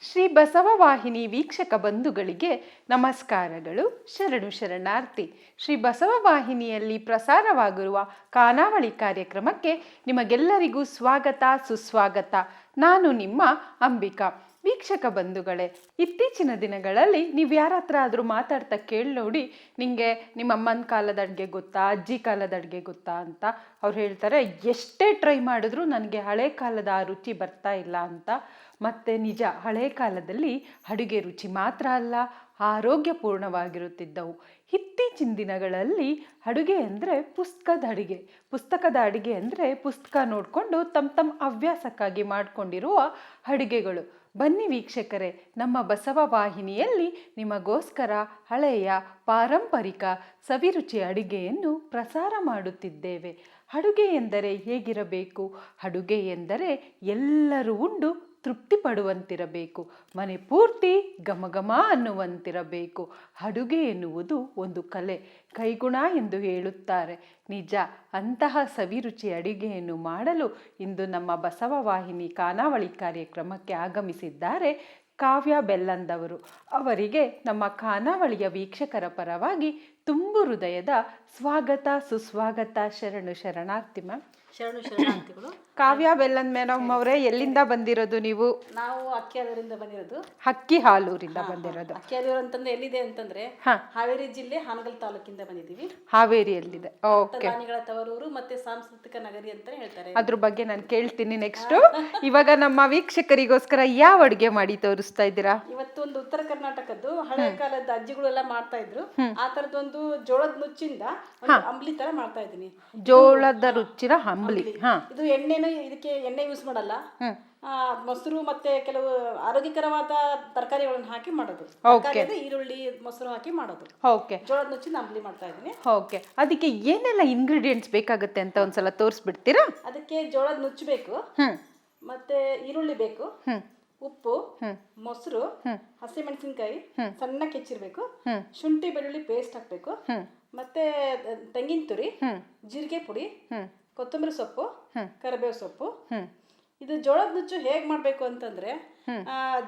ಶ್ರೀ ಬಸವ ವಾಹಿನಿ ವೀಕ್ಷಕ ಬಂಧುಗಳಿಗೆ ನಮಸ್ಕಾರಗಳು. ಶರಣು ಶರಣಾರ್ಥಿ, ಶ್ರೀ ಬಸವ ವಾಹಿನಿಯಲ್ಲಿ ಪ್ರಸಾರವಾಗಿರುವ ಕಾನಾವಳಿ ಕಾರ್ಯಕ್ರಮಕ್ಕೆ ನಿಮಗೆಲ್ಲರಿಗೂ ಸ್ವಾಗತ, ಸುಸ್ವಾಗತ. ನಾನು ನಿಮ್ಮ ಅಂಬಿಕಾ. ವೀಕ್ಷಕ ಬಂಧುಗಳೇ, ಇತ್ತೀಚಿನ ದಿನಗಳಲ್ಲಿ ನೀವು ಯಾರ ಹತ್ರ ಆದರೂ ಮಾತಾಡ್ತಾ ಕೇಳಿ ನೋಡಿ ನಿಮಗೆ ನಿಮ್ಮ ಅಮ್ಮನ ಕಾಲದ ಅಡುಗೆ ಗೊತ್ತಾ, ಅಜ್ಜಿ ಕಾಲದ ಅಡುಗೆ ಗೊತ್ತಾ ಅಂತ ಅವ್ರು ಹೇಳ್ತಾರೆ, ಎಷ್ಟೇ ಟ್ರೈ ಮಾಡಿದ್ರೂ ನನಗೆ ಹಳೆ ಕಾಲದ ಆ ರುಚಿ ಬರ್ತಾ ಇಲ್ಲ ಅಂತ. ಮತ್ತು ನಿಜ, ಹಳೆ ಕಾಲದಲ್ಲಿ ಅಡುಗೆ ರುಚಿ ಮಾತ್ರ ಅಲ್ಲ, ಆರೋಗ್ಯಪೂರ್ಣವಾಗಿರುತ್ತಿದ್ದವು. ಇತ್ತೀಚಿನ ದಿನಗಳಲ್ಲಿ ಅಡುಗೆ ಅಂದರೆ ಪುಸ್ತಕದ ಅಡುಗೆ. ಪುಸ್ತಕದ ಅಡುಗೆ ಅಂದರೆ ಪುಸ್ತಕ ನೋಡಿಕೊಂಡು ತಮ್ಮ ತಮ್ಮ ಹವ್ಯಾಸಕ್ಕಾಗಿ ಮಾಡಿಕೊಂಡಿರುವ ಅಡುಗೆಗಳು. ಬನ್ನಿ ವೀಕ್ಷಕರೇ, ನಮ್ಮ ಬಸವ ವಾಹಿನಿಯಲ್ಲಿ ನಿಮಗೋಸ್ಕರ ಹಳೆಯ ಪಾರಂಪರಿಕ ಸವಿರುಚಿ ಅಡುಗೆಯನ್ನು ಪ್ರಸಾರ ಮಾಡುತ್ತಿದ್ದೇವೆ. ಅಡುಗೆ ಎಂದರೆ ಹೇಗಿರಬೇಕು? ಅಡುಗೆ ಎಂದರೆ ಎಲ್ಲರೂ ಉಂಡು ತೃಪ್ತಿ ಪಡುವಂತಿರಬೇಕು ಮನೆ ಪೂರ್ತಿ ಘಮಘಮ ಅನ್ನುವಂತಿರಬೇಕು. ಅಡುಗೆ ಎನ್ನುವುದು ಒಂದು ಕಲೆ, ಕೈಗುಣ ಎಂದು ಹೇಳುತ್ತಾರೆ. ನಿಜ, ಅಂತಹ ಸವಿರುಚಿ ಅಡುಗೆಯನ್ನು ಮಾಡಲು ಇಂದು ನಮ್ಮ ಬಸವ ವಾಹಿನಿ ಖಾನಾವಳಿ ಕಾರ್ಯಕ್ರಮಕ್ಕೆ ಆಗಮಿಸಿದ್ದಾರೆ ಕಾವ್ಯ ಬೆಲ್ಲಂದವರು. ಅವರಿಗೆ ನಮ್ಮ ಖಾನಾವಳಿಯ ವೀಕ್ಷಕರ ಪರವಾಗಿ ತುಂಬು ಹೃದಯದ ಸ್ವಾಗತ, ಸುಸ್ವಾಗತ ಶರಣು ಶರಣಾರ್ಥಿ ಮ್ಯಾಮ್. ಶರಣು ಶರಣಾರ್ಥಿಗಳು. ಕಾವ್ಯ ಬೆಲ್ಲನ್ ಮೇಡಮ್ ಅವರೇ ಎಲ್ಲಿಂದ ಬಂದಿರೋದು ನೀವು? ನಾವು ಅಕ್ಕಿಯಾದೂರಿಂದ ಬಂದಿರೋದು. ಅಕ್ಕಿ ಹಾಲೂರಿಂದ ಬಂದಿರೋದು. ಅಕ್ಕಿಯಾದೂರು ಅಂತಂದ್ರೆ ಎಲ್ಲಿದೆ ಅಂತಂದ್ರೆ ಹಾವೇರಿ ಜಿಲ್ಲೆ ಹಾನಗಲ್ ತಾಲೂಕಿಂದ ಬಂದಿದ್ದೀವಿ. ಹಾವೇರಿಯಲ್ಲಿದೆ. ಓಕೆ. ಪ್ರಾಣಿಗಳ ತವರೂರು ಮತ್ತೆ ಸಾಂಸ್ಕೃತಿಕ ನಗರಿ ಅಂತ ಹೇಳ್ತಾರೆ. ಅದ್ರ ಬಗ್ಗೆ ನಾನು ಕೇಳ್ತೀನಿ ನೆಕ್ಸ್ಟ್ ಇವಾಗ ನಮ್ಮ ವೀಕ್ಷಕರಿಗೋಸ್ಕರ ಯಾವ ಅಡುಗೆ ಮಾಡಿ ತೋರಿಸ್ತಾ ಇದ್ದೀರಾ? ಇವತ್ತು ಒಂದು ಉತ್ತರ ಕರ್ನಾಟಕದ್ದು ಹಳೆ ಕಾಲದ ಅಜ್ಜಿಗಳು ಎಲ್ಲ ಮಾಡ್ತಾ ಇದ್ರು. ಆ ತರದೊಂದು ಜೋಳದ ನುಚ್ಚಿಂದ ಅಂಬ್ಲಿ ತರ ಮಾಡ್ತಾ ಇದ್ದೀನಿ. ಜೋಳದ ರುಚಿರ ಹಂಬಲಿ ಹಾ. ಇದು ಎಣ್ಣೆನು ಇದಕ್ಕೆ ಎಣ್ಣೆ ಯೂಸ್ ಮಾಡಲ್ಲ. ಮೊಸರು ಮತ್ತೆ ಕೆಲವು ಆರೋಗ್ಯಕರವಾದ ತರಕಾರಿಗಳನ್ನು ಹಾಕಿ ಮಾಡೋದು. ತರಕಾರಿ ಅಂದ್ರೆ ಈರುಳ್ಳಿ ಮೊಸರು ಹಾಕಿ ಮಾಡೋದು. ಓಕೆ ಜೋಳದ ನುಚ್ಚಿ ಅಂಬಲಿ ಮಾಡ್ತಾ ಇದ್ದೀನಿ. ಓಕೆ ಅದಕ್ಕೆ ಏನೆಲ್ಲ ಇಂಗ್ರೀಡಿಯೆಂಟ್ಸ್ ಬೇಕಾಗುತ್ತೆ ಅಂತ ಒಂದ್ಸಲ ತೋರಿಸ್ಬಿಡ್ತೀರಾ? ಅದಕ್ಕೆ ಜೋಳದ ನುಚ್ಚು ಬೇಕು. ಮತ್ತೆ ಈರುಳ್ಳಿ ಬೇಕು. ಉಪ್ಪು. ಮೊಸರು. ಹಸಿಮೆಣಸಿನಕಾಯಿ. ಸಣ್ಣ ಕೆಚ್ಚಿರ್ಬೇಕು ಶುಂಠಿ ಬೆಳ್ಳುಳ್ಳಿ ಪೇಸ್ಟ್ ಹಾಕ್ಬೇಕು. ಮತ್ತೆ ತೆಂಗಿನ ತುರಿ. ಜೀರಿಗೆ ಪುಡಿ. ಕೊತ್ತಂಬರಿ ಸೊಪ್ಪು ಕರಿಬೇವು ಸೊಪ್ಪು. ಇದು ಜೋಳದ ನುಚ್ಚು ಹೇಗ್ ಮಾಡ್ಬೇಕು ಅಂತಂದ್ರೆ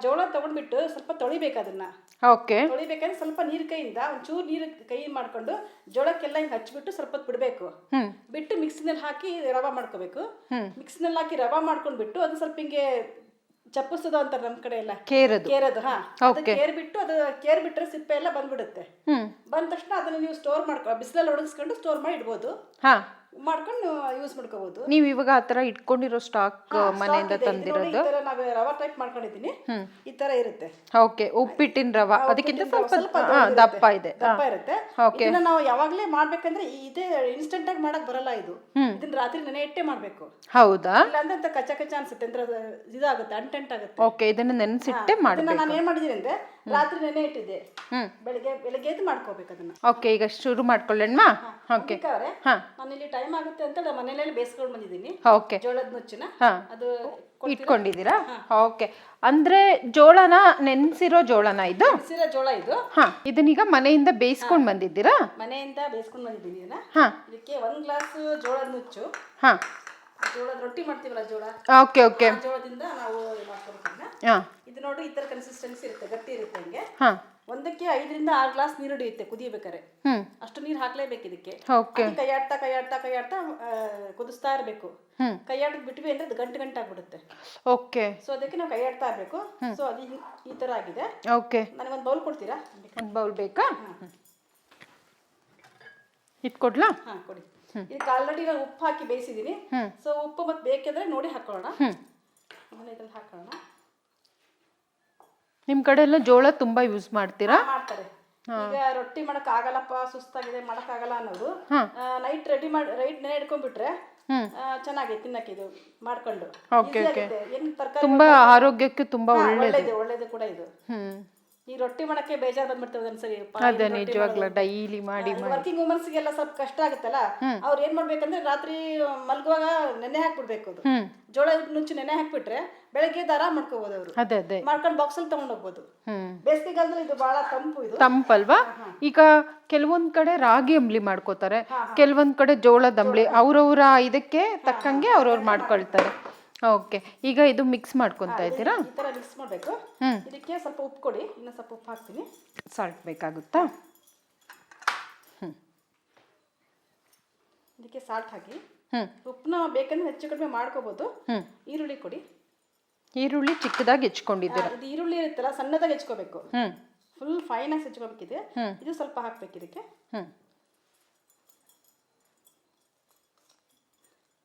ಜೋಳ ತಗೊಂಡ್ಬಿಟ್ಟು ಸ್ವಲ್ಪ ತೊಳಿಬೇಕು ಅದನ್ನ. ಓಕೆ. ತೊಳಿಬೇಕಂದ್ರೆ ಸ್ವಲ್ಪ ನೀರ್ ಕೈಯಿಂದ ಒಂಚೂರು ನೀರು ಕೈ ಮಾಡ್ಕೊಂಡು ಜೋಳಕ್ಕೆಲ್ಲ ಹಿಂಗೆ ಹಚ್ಬಿಟ್ಟು ಸ್ವಲ್ಪ ಬಿಡ್ಬೇಕು. ಬಿಟ್ಟು ಮಿಕ್ಸಿನಲ್ಲಿ ಹಾಕಿ ರವಾ ಮಾಡ್ಕೋಬೇಕು. ಮಿಕ್ಸಿನಲ್ಲಿ ಹಾಕಿ ರವಾ ಮಾಡ್ಕೊಂಡ್ಬಿಟ್ಟು ಅದು ಸ್ವಲ್ಪ ಹಿಂಗೆ ಚಪ್ಪಿಸೋದು ಅಂತಾರೆ ನಮ್ಮ ಕಡೆ ಎಲ್ಲ. ಕೇರದು. ಕೇರೋದು ಹಾ. ಅದು ಕೇರ್ ಬಿಟ್ಟು ಅದು ಕೇರ್ ಬಿಟ್ರೆ ಸಿಪ್ಪೆ ಎಲ್ಲ ಬಂದ್ಬಿಡುತ್ತೆ. ಬಂದ ತಕ್ಷಣ ಅದನ್ನ ನೀವು ಸ್ಟೋರ್ ಮಾಡ್ಕೊ ಬಿಸಿಲಲ್ಲಿ ಒಣಗಿಸ್ಕೊಂಡು ಸ್ಟೋರ್ ಮಾಡಿ ಇಡ್ಬೋದು. ಮಾಡ್ಕೊಂಡು ಯೂಸ್ ಮಾಡ್ಕೋಬಹುದು ನೀವು ಇವಾಗ ಆ ತರ ಇಟ್ಕೊಂಡಿರೋ ಸ್ಟಾಕ್ ಮನೆಯಿಂದ ತಂದಿರೋದು ಈ ತರ ನಾವು ರವಾ ಟೈಪ್ ಮಾಡ್ಕೊಂಡಿದ್ದೀನಿ ಈ ತರ ಇರುತ್ತೆ. ಓಕೆ ಉಪ್ಪಿಟ್ಟಿನ ರವಾ. ಅದಕ್ಕಿಂತ ಸ್ವಲ್ಪ ಸ್ವಲ್ಪ ದಪ್ಪ ಇದೆ. ದಪ್ಪ ಇರುತ್ತೆ. ಓಕೆ. ನಾವು ಯಾವಾಗ್ಲೇ ಮಾಡ್ಬೇಕಂದ್ರೆ ಇದೇ ಇನ್ಸ್ಟೆಂಟ್ ಆಗಿ ಮಾಡಕ್ ಬರಲ್ಲ ಇದು. ಇದನ್ನ ರಾತ್ರಿ ನೆನೆ ಇಟ್ಟೆ ಮಾಡ್ಬೇಕು. ಹೌದಾ? ಇಲ್ಲಾಂದ್ರೆ ಅಂತ ಕಚ್ಚಾ ಕಚ್ಚ ಅನ್ಸುತ್ತೆ. ಅಂದ್ರೆ ಅದು ಇದಾಗುತ್ತೆ ಅಂಟೆಂಟ್ ಆಗುತ್ತೆ. ಓಕೆ ಇದನ್ನ ನೆನೆಸಿಟ್ಟೆ ಮಾಡಿ ನಾನು ಏನ್ ಮಾಡಿದೀನಿ ಅಂದ್ರೆ ರಾತ್ರಿ ನೆನೆ ಇಟ್ಟಿದ್ದೆ. ಬೆಳಿಗ್ಗೆ ಬೆಳಿಗ್ಗೆ ಎದ್ದು ಮಾಡ್ಕೋಬೇಕು ಅದನ್ನ. ಓಕೆ ಈಗ ಶುರು ಮಾಡ್ಕೊಳ್ಳೋಣ ಓಕೆ ಅವರೇ ಹಾ. ನಾನು ಇಲ್ಲಿ ಟೈಮ್ ಆಗುತ್ತೆ ಅಂತ ನಾನು ಮನೇಲಿ ಬೇಯಿಸ್ಕೊಂಡು ಬಂದಿದ್ದೀನಿ. ಓಕೆ ಜೋಳದ ನುಚ್ಚಿನ. ಅದು ಇಟ್ಕೊಂಡಿದ್ದೀರಾ? ಓಕೆ ಅಂದ್ರೆ ಜೋಳನ ನೆನ್ಸಿರೋ ಜೋಳನ ಇದು? ನೆನ್ಸಿರೋ ಜೋಳ ಇದು. ಹಾ. ಇದನ್ನೀಗ ಮನೆಯಿಂದ ಬೇಯಿಸ್ಕೊಂಡು ಬಂದಿದ್ದೀರಾ? ಮನೆಯಿಂದ ಬೇಯಿಸ್ಕೊಂಡು ಬಂದಿದ್ದೀನಿ ಇದನ್ನ. ಹಾ. ಇದಕ್ಕೆ ಒಂದ್ ಗ್ಲಾಸ್ ಜೋಳದ ನುಚ್ಚು. ಹಾ. ಜೋಳದ ರೊಟ್ಟಿ ಮಾಡ್ತೀವಲ್ಲ ಜೋಳ? ಓಕೆ ಓಕೆ ಜೋಳದಿಂದ ನಾವು ಮಾಡ್ಕೊಬೇಕು ಇದು ನೋಡಿ ಈ ತರ ಕನ್ಸಿಸ್ಟೆನ್ಸಿ ಇರುತ್ತೆ ಗಟ್ಟಿ ಇರುತ್ತೆ ಹಿಂಗೆ. ಒಂದಕ್ಕೆ ಐದರಿಂದ ಆರು ಗ್ಲಾಸ್ ನೀರು ಹಿಡಿಯುತ್ತೆ ಕುದಿಯಬೇಕಾರೆ ಅಷ್ಟು ನೀರು ಹಾಕ್ಲೇಬೇಕು ಇದಕ್ಕೆ. ಕೈಯಾಡ್ತಾ ಕೈಯಾಡ್ತಾ ಕೈಯಾಡ್ತಾ ಕುದಿಸ್ತಾ ಇರಬೇಕು. ಹ್ಮ್. ಕೈಯಾಡ್ ಬಿಟ್ವಿ ಅಂದ್ರೆ ಅದು ಗಂಟು ಗಂಟು ಆಗ್ಬಿಡುತ್ತೆ. ಓಕೆ ಸೊ ಅದಕ್ಕೆ ನಾವು ಕೈಯಾಡ್ತಾ ಇರಬೇಕು. ಸೊ ಅದು ಈ ತರ ಆಗಿದೆ. ಓಕೆ ನನಗೊಂದು ಬೌಲ್ ಕೊಡ್ತೀರಾ? ಒಂದು ಬೌಲ್ ಬೇಕಾ? ಇಟ್ಕೊಡ್ಲಾ? ಹಾ ಕೊಡಿ. ಇದಕ್ಕೆ ಆಲ್ರೆಡಿ ನಾನು ಉಪ್ಪು ಹಾಕಿ ಬೇಯಿಸಿದ್ದೀನಿ ಸೊ ಉಪ್ಪು ಮತ್ತೆ ಬೇಕಿದ್ರೆ ನೋಡಿ ಹಾಕೋಣ ಆಮೇಲೆ ಇದ್ರಲ್ಲಿ ಹಾಕೋಣ ನಿಮ್ಮ ಕಡೆ ಎಲ್ಲ ಜೋಳ ತುಂಬಾ ಯೂಸ್ ಮಾಡ್ತೀರಾ? ಮಾಡ್ತಾರೆ. ಈಗ ರೊಟ್ಟಿ ಮಾಡಕ್ ಆಗಲ್ಲಪ್ಪ ಸುಸ್ತಾಗಿದೆ ಮಾಡಕ್ ಆಗಲ್ಲ ಅನ್ನೋದು. ನೈಟ್ ರೆಡಿ ಮಾಡಿ ರೈಟ್ ನೆನೆ ಇಟ್ಕೊಂಡ್ಬಿಟ್ರೆ ಚೆನ್ನಾಗಿ ತಿನ್ನಕ್ ತಿನ್ನಕ್ಕೆ ಇದು ಮಾಡ್ಕೊಂಡು. ಓಕೆ ತರಕಾರಿ ತುಂಬಾ ಆರೋಗ್ಯಕ್ಕೆ ತುಂಬಾ ಒಳ್ಳೆ ಒಳ್ಳೇದು ಒಳ್ಳೇದು ಕೂಡ ಇದು. ಹ್ಮ್. ಈ ರೊಟ್ಟಿ ಮಾಡಕ್ಕೆ ಬೇಜಾರು ಒಂದ್ಸರಿ ಅದೇ ನಿಜವಾಗ್ಲೂ ಡೈಲಿ ಮಾಡಿ ವರ್ಕಿಂಗ್ ವುಮನ್ಸ್ಗೆಲ್ಲ ಸ್ವಲ್ಪ ಕಷ್ಟ ಆಗುತ್ತಲ್ಲ ಅವ್ರು ಏನ್ ಮಾಡ್ಬೇಕಂದ್ರೆ ರಾತ್ರಿ ಮಲ್ಗುವಾಗ ನೆನೆ ಹಾಕ್ಬಿಡ್ಬೇಕು ಅದು. ಜೋಳ ನುಚ್ಚು ನೆನೆ ಹಾಕ್ಬಿಟ್ರೆ ಬೆಳಗ್ಗೆ ದಾರ ಮಾಡ್ಕೋಬಹುದು ಅವರು. ಅದೇ ಅದೇ. ಮಾಡ್ಕೊಂಡು ಬಾಕ್ಸ್ ಅಲ್ಲಿ ತಗೊಂಡ್ ಹೋಗ್ಬೋದು. ಬೇಸಿಗೆಗಾಲದಲ್ಲಿ ಇದು ಬಹಳ ತಂಪು ಇದು. ತಂಪಲ್ವಾ? ಈಗ ಕೆಲವೊಂದ್ ಕಡೆ ರಾಗಿ ಅಂಬ್ಲಿ ಮಾಡ್ಕೋತಾರೆ ಕೆಲವೊಂದ್ ಕಡೆ ಜೋಳದ ಅಂಬ್ಲಿ ಅವ್ರವ್ರ ಇದಕ್ಕೆ ತಕ್ಕಂಗೆ ಅವ್ರವ್ರು ಮಾಡ್ಕೊಳ್ತಾರೆ. ಓಕೆ ಈಗ ಇದು ಮಿಕ್ಸ್ ಮಾಡ್ಕೊತಾ ಇದ್ದೀರಾ? ಈ ಥರ ಮಿಕ್ಸ್ ಮಾಡಬೇಕು. ಹ್ಮ್. ಇದಕ್ಕೆ ಸ್ವಲ್ಪ ಉಪ್ಪು ಕೊಡಿ ಇನ್ನು ಸ್ವಲ್ಪ ಉಪ್ಪು ಹಾಕ್ತೀನಿ. ಸಾಲ್ಟ್ ಬೇಕಾಗುತ್ತಾ? ಇದಕ್ಕೆ ಸಾಲ್ಟ್ ಹಾಕಿ. ಹ್ಞೂ ಉಪ್ಪನ್ನ ಬೇಕಂದ್ರೆ ಹೆಚ್ಚು ಕಡಿಮೆ ಮಾಡ್ಕೋಬೋದು. ಹ್ಞೂ ಈರುಳ್ಳಿ ಕೊಡಿ. ಈರುಳ್ಳಿ ಚಿಕ್ಕದಾಗಿ ಆ, ಹೆಚ್ಕೊಂಡಿದ್ದೀರಾ ಇದು ಈರುಳ್ಳಿ ಇರುತ್ತಲ್ಲ ಸಣ್ಣದಾಗಿ ಹೆಚ್ಕೋಬೇಕು. ಹ್ಞೂ ಫುಲ್ ಫೈನಾಗಿ ಹೆಚ್ಕೋಬೇಕಿದೆ. ಹ್ಮ್. ಇದು ಸ್ವಲ್ಪ ಹಾಕ್ಬೇಕು ಇದಕ್ಕೆ. ಹ್ಞೂ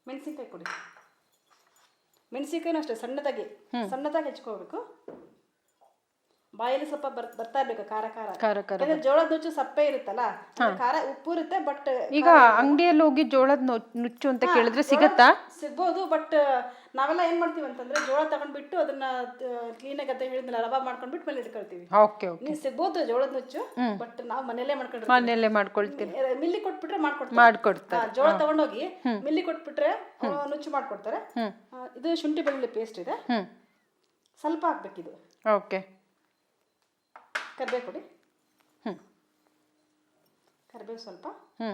ಮೆಣಸಿನ್ಕಾಯಿ ಕೊಡಿ. ಮೆಣಸಿನ್ಕಾಯಿನೂ ಅಷ್ಟೇ ಸಣ್ಣದಾಗಿ ಸಣ್ಣದಾಗಿ ಹೆಚ್ಕೋಬೇಕು ಬಾಯಲ್ಲಿ ಸ್ವಲ್ಪ ಬರ್ತಾ ಇರ್ಬೇಕು ಖಾರ ಖಾರ. ಖಾರ ಯಾಕಂದ್ರೆ ಜೋಳದ ನುಚ್ಚು ಸಪ್ಪೆ ಇರುತ್ತಲ್ಲ ಖಾರ ಉಪ್ಪು ಇರುತ್ತೆ ಬಟ್ ಈಗ ಅಂಗಡಿಯಲ್ಲಿ ಹೋಗಿ ಜೋಳದ ನುಚ್ಚು ಅಂತ ಕೇಳಿದ್ರೆ ಸಿಗತ್ತಾ? ಸಿಗ್ಬೋದು ಬಟ್ ನಾವೆಲ್ಲ ಏನ್ ಮಾಡ್ತೀವಿ ಅಂತಂದ್ರೆ ಜೋಳ ತಗೊಂಡ್ಬಿಟ್ಟು ಅದನ್ನ ಕ್ಲೀನಾಗಿ ಅಂತ ಹೇಳಿದ್ಮೇಲೆ ರವಾ ಮಾಡ್ಕೊಂಡ್ಬಿಟ್ಟು ಮೇಲೆ ಇಟ್ಕೊಳ್ತೀವಿ. Okay okay. ನೀವು ಸಿಗ್ಬೋದು ಜೋಳದ ನುಚ್ಚು ಬಟ್ ನಾವು ಮನೇಲೆ ಮಾಡ್ಕೊಂಡಿರ್ತೀವಿ ಮನೆಯಲ್ಲೇ ಮಾಡ್ಕೊಳ್ತೀವಿ ಮಿಲ್ಲಿ ಕೊಟ್ಬಿಟ್ರೆ ಮಾಡ್ಕೊಡ್ತಾರೆ. ಮಾಡ್ಕೊಡ್ತಾರೆ. ಜೋಳ ತಗೊಂಡೋಗಿ ಮಿಲ್ಲಿ ಕೊಟ್ಬಿಟ್ರೆ ನುಚ್ಚು ಮಾಡ್ಕೊಡ್ತಾರೆ. ಇದು ಶುಂಠಿ ಬೆಳ್ಳುಳ್ಳಿ ಪೇಸ್ಟ್ ಇದೆ. ಸ್ವಲ್ಪ ಹಾಕ್ಬೇಕಿದು. ಓಕೆ. ಕರಿಬೇವು ಕೊಡಿ ಹ್ಞೂ ಕರಿಬೇವು ಸ್ವಲ್ಪ? ಹ್ಞೂ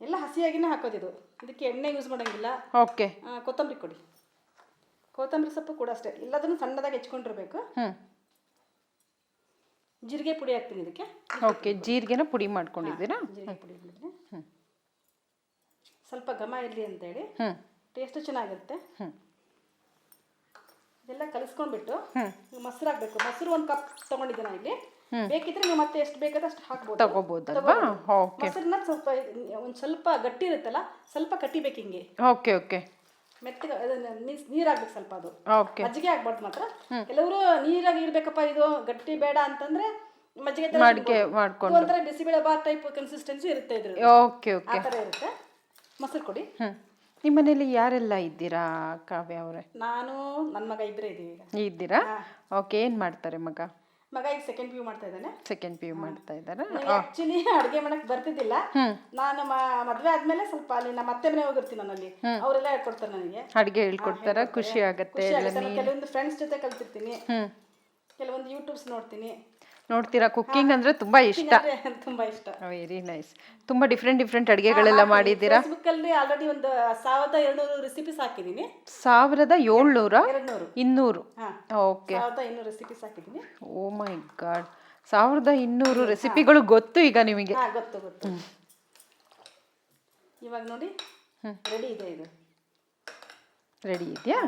ಎಲ್ಲ ಹಸಿಯಾಗಿನೇ ಹಾಕೋದಿದು ಇದಕ್ಕೆ ಎಣ್ಣೆ ಯೂಸ್ ಮಾಡೋಂಗಿಲ್ಲ. ಓಕೆ. ಕೊತ್ತಂಬರಿ ಕೊಡಿ ಕೊತ್ತಂಬರಿ ಸೊಪ್ಪು ಕೂಡ ಅಷ್ಟೇ. ಎಲ್ಲದನ್ನು ಸಣ್ಣದಾಗಿ ಹೆಚ್ಕೊಂಡಿರ್ಬೇಕು. ಹ್ಞೂ ಜೀರಿಗೆ ಪುಡಿ ಹಾಕ್ತೀನಿ ಇದಕ್ಕೆ. ಓಕೆ. ಜೀರಿಗೆನ ಪುಡಿ ಮಾಡ್ಕೊಂಡಿದ್ದೀರಾ? ಜೀರಿಗೆ ಪುಡಿ ಹ್ಞೂ ಸ್ವಲ್ಪ ಘಮ ಇರಲಿ ಅಂತೇಳಿ. ಹ್ಞೂ ಟೇಸ್ಟು ಚೆನ್ನಾಗಿರುತ್ತೆ. ಹ್ಞೂ ಇದೆಲ್ಲ ಕಲಿಸ್ಕೊಂಡ್ಬಿಟ್ಟು ಮೊಸರು ಹಾಕ್ಬೇಕು. ಮೊಸರು ಒಂದು ಕಪ್ ತಗೊಂಡಿದ್ದೆ ನಾನು ಇಲ್ಲಿ. ಬೇಕಿದ್ರೆ ನೀವು ಮತ್ತೆ ಎಷ್ಟು ಬೇಕಾದ್ರೆ ಅಷ್ಟು ಹಾಕ್ಬೋದು. ತಗೋಬೋದಲ್ವಾ? ಓಕೆ. ಮೊಸರನ್ನ ಸ್ವಲ್ಪ ಒಂದು ಸ್ವಲ್ಪ ಗಟ್ಟಿ ಇರುತ್ತಲ್ಲ ಸ್ವಲ್ಪ ಕಟ್ಟಿಬೇಕು ಹಿಂಗೆ. Okay okay. ಮೆತ್ತಗೆ ಮೀನ್ಸ್ ನೀರು ಹಾಕ್ಬೇಕು ಸ್ವಲ್ಪ ಅದು. ಓಕೆ. ಮಜ್ಜಿಗೆ ಹಾಕ್ಬಾರ್ದು ಮಾತ್ರ. ಕೆಲವರು ನೀರಾಗಿ ಇರ್ಬೇಕಪ್ಪ ಇದು ಗಟ್ಟಿ ಬೇಡ ಅಂತಂದ್ರೆ ಮಜ್ಜಿಗೆ ತಿನ್ಬೋದು. ಮಾಡ್ಕೊಂಡು. ಒಂಥರ ಬಿಸಿಬೇಳೆ ಬಾತ್ ಟೈಪ್ ಕನ್ಸಿಸ್ಟೆನ್ಸಿ ಇರುತ್ತೆ ಇದ್ರ ಓಕೆ ಆ ಓಕೆ ಥರ ಇರುತ್ತೆ. ಮೊಸರು ಕೊಡಿ. ನಿಮ್ಮ ಮನೇಲಿ ಯಾರೆಲ್ಲ ಇದ್ದೀರಾ ಕಾವ್ಯ ಅವರೇ? ನಾನು ನನ್ನ ಮಗ ಇಬ್ಬರೇ ಇದ್ದೀನಿ ಈಗ. ಇದ್ದೀರಾ? ಓಕೆ ಏನು ಮಾಡ್ತಾರೆ ಮಗ? ಮಗ ಈಗ ಸೆಕೆಂಡ್ ಪಿ ಮಾಡ್ತಾ ಇದ್ದಾನೆ. ಸೆಕೆಂಡ್ ಪಿ ಯು ಮಾಡ್ತಾ ಇದ್ದಾರಾ? ಆಕ್ಚುಲಿ ಅಡುಗೆ ಮಾಡಕ್ ಬರ್ತಿದ್ದಿಲ್ಲ. ನಾನು ಮ- ಮದ್ವೆ ಆದ್ಮೇಲೆ ಸ್ವಲ್ಪ ಅಲ್ಲಿ ನಮ್ಮ ಅತ್ತೆ ಮನೆ ಹೋಗಿರ್ತೀನಿ ನಾನು ಅಲ್ಲಿ ಅವರೆಲ್ಲ ಹೇಳ್ಕೊಡ್ತಾರೆ ನನಗೆ. ಅಡುಗೆ ಹೇಳ್ಕೊಡ್ತಾರ? ಖುಷಿ ಆಗತ್ತೆ ಖುಷಿ ಆಗುತ್ತೆ. ನಾನು. ಕೆಲವೊಂದು ಫ್ರೆಂಡ್ಸ್ ಜೊತೆ ಕಲ್ತಿರ್ತೀನಿ. ಕೆಲವೊಂದು ಯೂಟ್ಯೂಬ್ಸ್ ನೋಡ್ತೀನಿ. ನೋಡ್ತೀರಾ? ಕುಕ್ಕಿಂಗ್ ಅಂದ್ರೆ ತುಂಬಾ ಇಷ್ಟ. ತುಂಬಾ ಇಷ್ಟ. ವೆರಿ ನೈಸ್ ತುಂಬಾ ಡಿಫ್ರೆಂಟ್ ಡಿಫ್ರೆಂಟ್ ಅಡುಗೆಗಳೆಲ್ಲ ಮಾಡಿದ್ದೀರಾ? ಫೇಸ್ಬುಕ್ ಅಲ್ಲಿ ಆಲ್ರೆಡಿ ಒಂದು ಸಾವಿರದ ಎರಡ್ನೂರು ರೆಸಿಪೀಸ್ ಹಾಕಿದ್ದೀನಿ. ಸಾವಿರದ ಏಳ್ನೂರ? ಇನ್ನೂರು? ಓಕೆ ಸಾವಿರದ ಇನ್ನೂರು ರೆಸಿಪೀಸ್ ಹಾಕಿದ್ದೀನಿ. ಓ ಮೈ ಗಾಡ್ ಸಾವಿರದ ಇನ್ನೂರು ರೆಸಿಪಿಗಳು ಗೊತ್ತು ಈಗ ನಿಮಗೆ. ಹಾ ಗೊತ್ತು ಗೊತ್ತು. ಇವಾಗ ನೋಡಿ. ರೆಡಿ ಇದೆ ಇದು? ರೆಡಿ ಇದೆಯಾ?